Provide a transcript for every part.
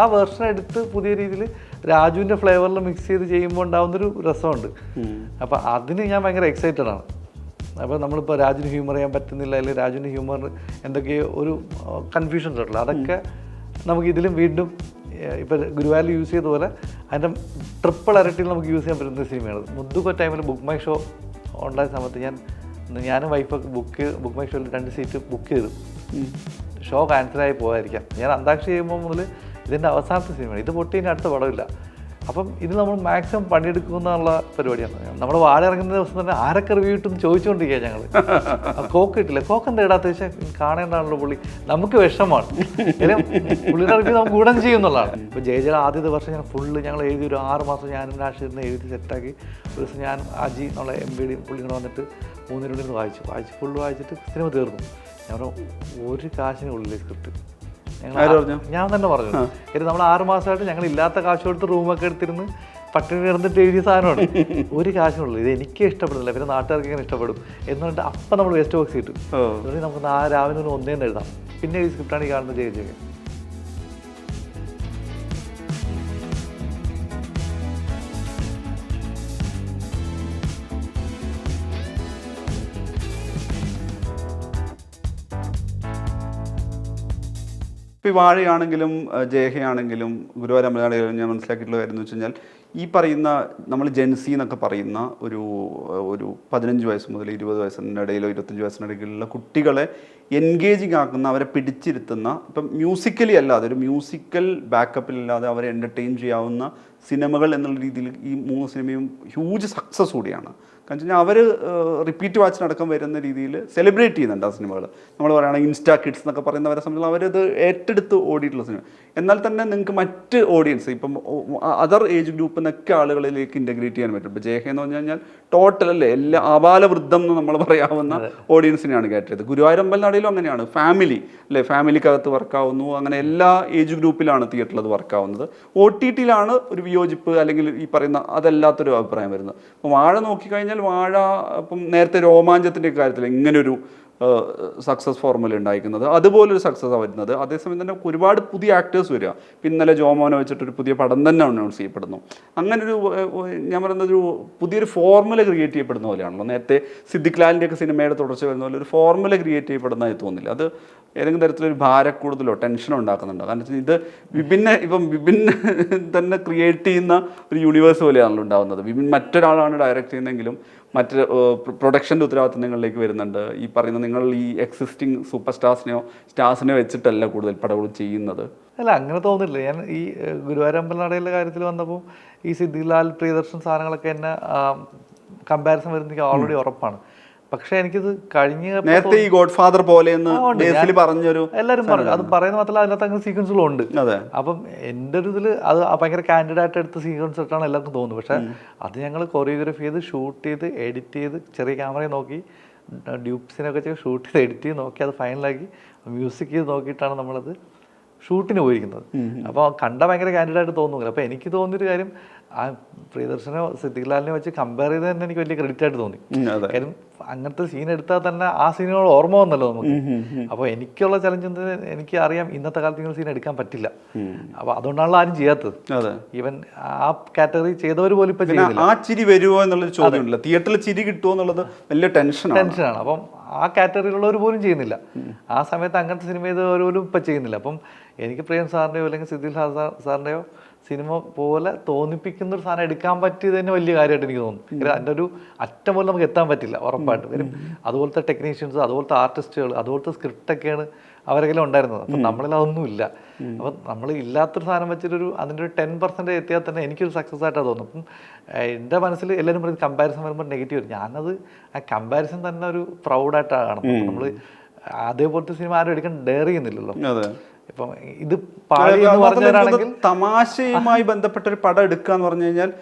ആ വേർഷൻ എടുത്ത് പുതിയ രീതിയിൽ രാജുവിന്റെ ഫ്ലേവറിൽ മിക്സ് ചെയ്ത് ചെയ്യുമ്പോൾ ഉണ്ടാകുന്നൊരു രസമുണ്ട്. അപ്പോൾ അതിന് ഞാൻ ഭയങ്കര എക്സൈറ്റഡ് ആണ്. അപ്പോൾ നമ്മളിപ്പോൾ രാജുവിന് ഹ്യൂമർ ചെയ്യാൻ പറ്റുന്നില്ല അല്ലെങ്കിൽ രാജുവിന്റെ ഹ്യൂമർ എന്തൊക്കെയോ ഒരു കൺഫ്യൂഷൻസ് ഉണ്ടല്ലോ. അതൊക്കെ നമുക്ക് ഇതിലും വീണ്ടും ഇപ്പോൾ ഗുരുവായൂർ യൂസ് ചെയ്ത പോലെ അതിന്റെ ട്രിപ്പിൾ ഇരട്ടിയിൽ നമുക്ക് യൂസ് ചെയ്യാൻ പറ്റുന്ന സിനിമയാണ് മുദ്ദുക്കോ ടൈമിൽ ബുക്ക് മൈ ഷോ ഉണ്ടായ സമയത്ത് ഞാൻ ഞാനും വൈഫൊക്കെ ബുക്ക് ബുക്ക് മൈ ഷോയിൽ രണ്ട് സീറ്റ് ബുക്ക് ചെയ്തു. ഷോ ക്യാൻസലായി പോകാതിരിക്കാം ഞാൻ അന്താക്ഷരി ചെയ്യുമ്പോൾ മുതൽ ഇതിന്റെ അവസാനത്തെ സിനിമയാണ്. ഇത് പൊട്ടി ഇനി അടുത്ത പടമില്ല. അപ്പം ഇത് നമ്മൾ മാക്സിമം പണിയെടുക്കുമെന്നുള്ള പരിപാടിയാണ്. നമ്മൾ വാഴ ഇറങ്ങുന്ന ദിവസം തന്നെ ആരൊക്കെ റിവ്യൂ ഇട്ടെന്ന് ചോദിച്ചുകൊണ്ടിരിക്കുക ഞങ്ങൾ കോക്ക് കിട്ടില്ല? കോക്ക് എന്താ ഇടാത്ത വെച്ചാൽ കാണേണ്ടതാണല്ലോ പുള്ളി. നമുക്ക് വിഷമാണ് പുള്ളിയുടെ റിവ്യൂ നമുക്ക് ഉടൻ ചെയ്യുന്നുള്ളതാണ് ഇപ്പോൾ ജയജല ആദ്യത്തെ വർഷം ഞാൻ ഫുള്ള് ഞങ്ങൾ എഴുതി ഒരു ആറ് മാസം ഞാൻ രാഷ്ട്രീയത്തിന് എഴുതി സെറ്റാക്കി ഒരു ദിവസം ഞാൻ അജി എന്നുള്ള എം ബി ഡി പുള്ളി വന്നിട്ട് മൂന്നിനുള്ളിൽ വായിച്ചു. വായിച്ച് ഫുള്ള് വായിച്ചിട്ട് സിനിമ തീർന്നു. ഞാൻ ഒരു കാശിനുള്ളിൽ സ്ക്രിപ്റ്റ് ഞാൻ തന്നെ പറഞ്ഞു. കാര്യം നമ്മൾ ആറ് മാസമായിട്ട് ഞങ്ങൾ ഇല്ലാത്ത കാശ് കൊടുത്ത് റൂമൊക്കെ എടുത്തിരുന്ന് പട്ടിണി കിടന്നിട്ട് എഴുതിയ സാധനമാണ്. ഒരു കാശിനുള്ളൂ ഇത് എനിക്ക് ഇഷ്ടപ്പെടുന്നില്ല. പിന്നെ നാട്ടുകാർക്ക് ഇങ്ങനെ ഇഷ്ടപ്പെടും. എന്നിട്ട് അപ്പം നമ്മൾ വേസ്റ്റ് ബോക്സ് കിട്ടും നമുക്ക് രാവിലെ ഒന്നേന്ന് എഴുതാം. പിന്നെ ഈ സ്ക്രിപ്റ്റാണ് ഈ കാണുന്നത് ജയ. ഇപ്പോൾ ഈ വാഴയാണെങ്കിലും ജയഹയാണെങ്കിലും ഗുരുവായൂരമ്പലാണെങ്കിലും ഞാൻ മനസ്സിലാക്കിയിട്ടുള്ള കാര്യം എന്ന് വെച്ച് കഴിഞ്ഞാൽ ഈ പറയുന്ന നമ്മൾ ജെൻസി എന്നൊക്കെ പറയുന്ന ഒരു ഒരു പതിനഞ്ച് വയസ്സ് മുതൽ ഇരുപത് വയസ്സിന്റെ ഇടയിലോ ഇരുപത്തഞ്ച് വയസ്സിനിടയിലുള്ള കുട്ടികളെ എൻഗേജിങ് ആക്കുന്ന അവരെ പിടിച്ചിരുത്തുന്ന ഇപ്പം മ്യൂസിക്കലി അല്ലാതെ ഒരു മ്യൂസിക്കൽ ബാക്കപ്പിലില്ലാതെ അവരെ എന്റർടൈൻ ചെയ്യാവുന്ന സിനിമകൾ എന്നുള്ള രീതിയിൽ ഈ മൂന്ന് സിനിമയും ഹ്യൂജ് സക്സസ് കൂടിയാണ്. കാരണം അവർ റിപ്പീറ്റ് വാച്ചിനടക്കം വരുന്ന രീതിയിൽ സെലിബ്രേറ്റ് ചെയ്യുന്നുണ്ട് ആ സിനിമകൾ നമ്മൾ പറയുകയാണെങ്കിൽ ഇൻസ്റ്റാ കിഡ്സ് എന്നൊക്കെ പറയുന്നവരെ സംബന്ധിച്ച് അവരത് ഏറ്റെടുത്ത് ഓടിയിട്ടുള്ള സിനിമ. എന്നാൽ തന്നെ നിങ്ങൾക്ക് മറ്റ് ഓഡിയൻസ് ഇപ്പം അതർ ഏജ് ഗ്രൂപ്പ് നിന്നൊക്കെ ആളുകളിലേക്ക് ഇന്റഗ്രേറ്റ് ചെയ്യാൻ പറ്റും. ഇപ്പോൾ ജയഹ എന്ന് പറഞ്ഞു കഴിഞ്ഞാൽ ടോട്ടൽ അല്ലേ എല്ലാ ആബാലവൃദ്ധം എന്ന് നമ്മൾ പറയാവുന്ന ഓഡിയൻസിനെയാണ് കയറ്റിയത് ഗുരുവായൂരമ്പൽ നടയിലും അങ്ങനെയാണ്. ഫാമിലി അല്ലേ ഫാമിലിക്കകത്ത് വർക്കാവുന്നു അങ്ങനെ എല്ലാ ഏജ് ഗ്രൂപ്പിലാണ് തിയേറ്ററിൽ അത് വർക്കാവുന്നത് ഒ ടി ടിയിലാണ് ഒരു വിയോജിപ്പ് അല്ലെങ്കിൽ ഈ പറയുന്ന അതല്ലാത്തൊരു അഭിപ്രായം വരുന്നത്. അപ്പം വാഴ നോക്കിക്കഴിഞ്ഞാൽ വാഴ ഇപ്പം നേരത്തെ രോമാഞ്ചത്തിന്റെ കാര്യത്തിൽ ഇങ്ങനൊരു സക്സസ് ഫോർമുല ഉണ്ടായിരിക്കുന്നത് അതുപോലൊരു സക്സസ് വരുന്നത്. അതേസമയം തന്നെ ഒരുപാട് പുതിയ ആക്ടേഴ്സ് വരിക. ഇന്നലെ ജോമോനെ വെച്ചിട്ടൊരു പുതിയ പടം തന്നെ അനൗൺസ് ചെയ്യപ്പെടുന്നു. അങ്ങനെ ഒരു ഞാൻ പറയുന്നത് ഒരു പുതിയൊരു ഫോർമുല ക്രിയേറ്റ് ചെയ്യപ്പെടുന്ന പോലെയാണല്ലോ. നേരത്തെ സിദ്ദിഖ് ലാലിന്റെ ഒക്കെ സിനിമയുടെ തുടർച്ച വരുന്ന പോലെ ഒരു ഫോർമുല ക്രിയേറ്റ് ചെയ്യപ്പെടുന്നതായി തോന്നില്ല. അത് ഏതെങ്കിലും തരത്തിലൊരു ഭാരക്കൂടുതലോ ടെൻഷനോ ഉണ്ടാക്കുന്നുണ്ടോ? കാരണം ഇത് വിഭിന്ന ഇപ്പം വിഭിന്ന തന്നെ ക്രിയേറ്റ് ചെയ്യുന്ന ഒരു യൂണിവേഴ്സ് പോലെയാണല്ലോ ഉണ്ടാകുന്നത് വിഭിൻ മറ്റൊരാളാണ് ഡയറക്റ്റ് ചെയ്യുന്നതെങ്കിലും മറ്റ് പ്രൊഡക്ഷന്റെ ഉത്തരവാദിത്തങ്ങളിലേക്ക് വരുന്നുണ്ട്. ഈ പറയുന്ന നിങ്ങൾ ഈ എക്സിസ്റ്റിംഗ് സൂപ്പർ സ്റ്റാർസിനെയോ സ്റ്റാർസിനെയോ വെച്ചിട്ടല്ല കൂടുതൽ പടവുകൾ ചെയ്യുന്നത്. അല്ല അങ്ങനെ തോന്നില്ല ഞാൻ ഈ ഏഹ്, ഗുരുവായൂരമ്പല നടയിലെ കാര്യത്തിൽ വന്നപ്പോൾ ഈ സിദ്ധിലാൽ പ്രിയദർശൻ സാധനങ്ങളൊക്കെ എന്നെ കമ്പാരിസൺ വരുന്ന എനിക്ക് ഓൾറെഡി ഉറപ്പാണ്. പക്ഷേ എനിക്കിത് കഴിഞ്ഞ നേരത്തെ ഈ ഗോഡ് ഫാദർ പോലെ എന്ന് പറഞ്ഞൊരു എല്ലാവരും പറഞ്ഞു. അത് പറയുന്ന മാത്രമല്ല അതിനകത്ത് അങ്ങനെ സീക്വൻസുകളും ഉണ്ട്. അതെ. അപ്പം എന്റെ ഒരു ഇതിൽ അത് ഭയങ്കര കാൻഡിഡേറ്റ് എടുത്ത സീക്വൻസ് ഇട്ടാണ് എല്ലാവർക്കും തോന്നുന്നത്. പക്ഷെ അത് ഞങ്ങൾ കൊറിയോഗ്രാഫി ചെയ്ത് ഷൂട്ട് ചെയ്ത് എഡിറ്റ് ചെയ്ത് ചെറിയ ക്യാമറയിൽ നോക്കി ഡ്യൂപ്സിനൊക്കെ ഷൂട്ട് ചെയ്ത് എഡിറ്റ് ചെയ്ത് നോക്കി അത് ഫൈനലാക്കി മ്യൂസിക് ചെയ്ത് നോക്കിയിട്ടാണ് നമ്മളത് ഷൂട്ടിന് പോയിരിക്കുന്നത്. അപ്പോൾ കണ്ട ഭയങ്കര കാൻഡിഡായിട്ട് തോന്നുന്നില്ല. അപ്പോൾ എനിക്ക് തോന്നിയൊരു കാര്യം ആ പ്രിയദർശനോ സിദ്ദിഖ് ലാലിനെ വെച്ച് കമ്പയർ ചെയ്ത് തന്നെ എനിക്ക് വലിയ ക്രെഡിറ്റ് ആയിട്ട് തോന്നി. കാര്യം അങ്ങനത്തെ സീൻ എടുത്താൽ തന്നെ ആ സീനുകൾ ഓർമ്മ വന്നല്ലോ നമുക്ക്. അപ്പോൾ എനിക്കുള്ള ചലഞ്ച് എന്താ എനിക്ക് അറിയാം ഇന്നത്തെ കാലത്ത് ഇങ്ങനെ സീൻ എടുക്കാൻ പറ്റില്ല. അപ്പോൾ അതുകൊണ്ടാണല്ലോ ആരും ചെയ്യാത്തത്. ഈവൻ ആ കാറ്റഗറി ചെയ്തവർ പോലും ഇപ്പൊ ചെയ്യുന്നില്ല ആ ചിരി വരുമോ എന്നുള്ള ചോദ്യമില്ല തിയേറ്ററിൽ ചിരി കിട്ടുമോ എന്നുള്ളത് വലിയ ടെൻഷനാണ് ടെൻഷനാണ് അപ്പം ആ കാറ്റഗറിയിലുള്ളവർ പോലും ചെയ്യുന്നില്ല. ആ സമയത്ത് അങ്ങനത്തെ സിനിമ ചെയ്തവർ പോലും ഇപ്പം ചെയ്യുന്നില്ല. അപ്പം എനിക്ക് പ്രിയം സാറിന്റെയോ അല്ലെങ്കിൽ സിദ്ദിൽ സാറിന്റെയോ സിനിമ പോലെ തോന്നിപ്പിക്കുന്ന ഒരു സാധനം എടുക്കാൻ പറ്റിയത് തന്നെ വലിയ കാര്യമായിട്ട് എനിക്ക് തോന്നുന്നു. കാര്യം അതിന്റെ ഒരു അറ്റം പോലും നമുക്ക് എത്താൻ പറ്റില്ല ഉറപ്പായിട്ട്. കാര്യം അതുപോലത്തെ ടെക്നീഷ്യൻസ് അതുപോലത്തെ ആർട്ടിസ്റ്റുകൾ അതുപോലത്തെ സ്ക്രിപ്റ്റൊക്കെയാണ് അവരെങ്കിലും ഉണ്ടായിരുന്നത്. അപ്പം നമ്മളിൽ അതൊന്നും ഇല്ല. അപ്പം നമ്മൾ ഇല്ലാത്തൊരു സാധനം വെച്ചിട്ടൊരു അതിന്റെ ഒരു ടെൻ പെർസെന്റ് എത്തിയാൽ തന്നെ എനിക്കൊരു സക്സസ് ആയിട്ടാണ് തോന്നുന്നത്. അപ്പം എന്റെ മനസ്സിൽ എല്ലാവരും പറയും കമ്പാരിസൺ വരുമ്പോൾ നെഗറ്റീവ് വരും. ഞാനത് ആ കമ്പാരിസൺ തന്നെ ഒരു പ്രൗഡായിട്ടാണ് കാണുന്നത്. നമ്മൾ അതേപോലത്തെ സിനിമ ആരും എടുക്കാൻ ഡെയർ ചെയ്യുന്നില്ലല്ലോ. ഇപ്പം ഇത് പാളി എന്ന് പറഞ്ഞവരാണെങ്കിൽ തമാശയുമായി ബന്ധപ്പെട്ട ഒരു പടം എടുക്കുക എന്ന് പറഞ്ഞു കഴിഞ്ഞാൽ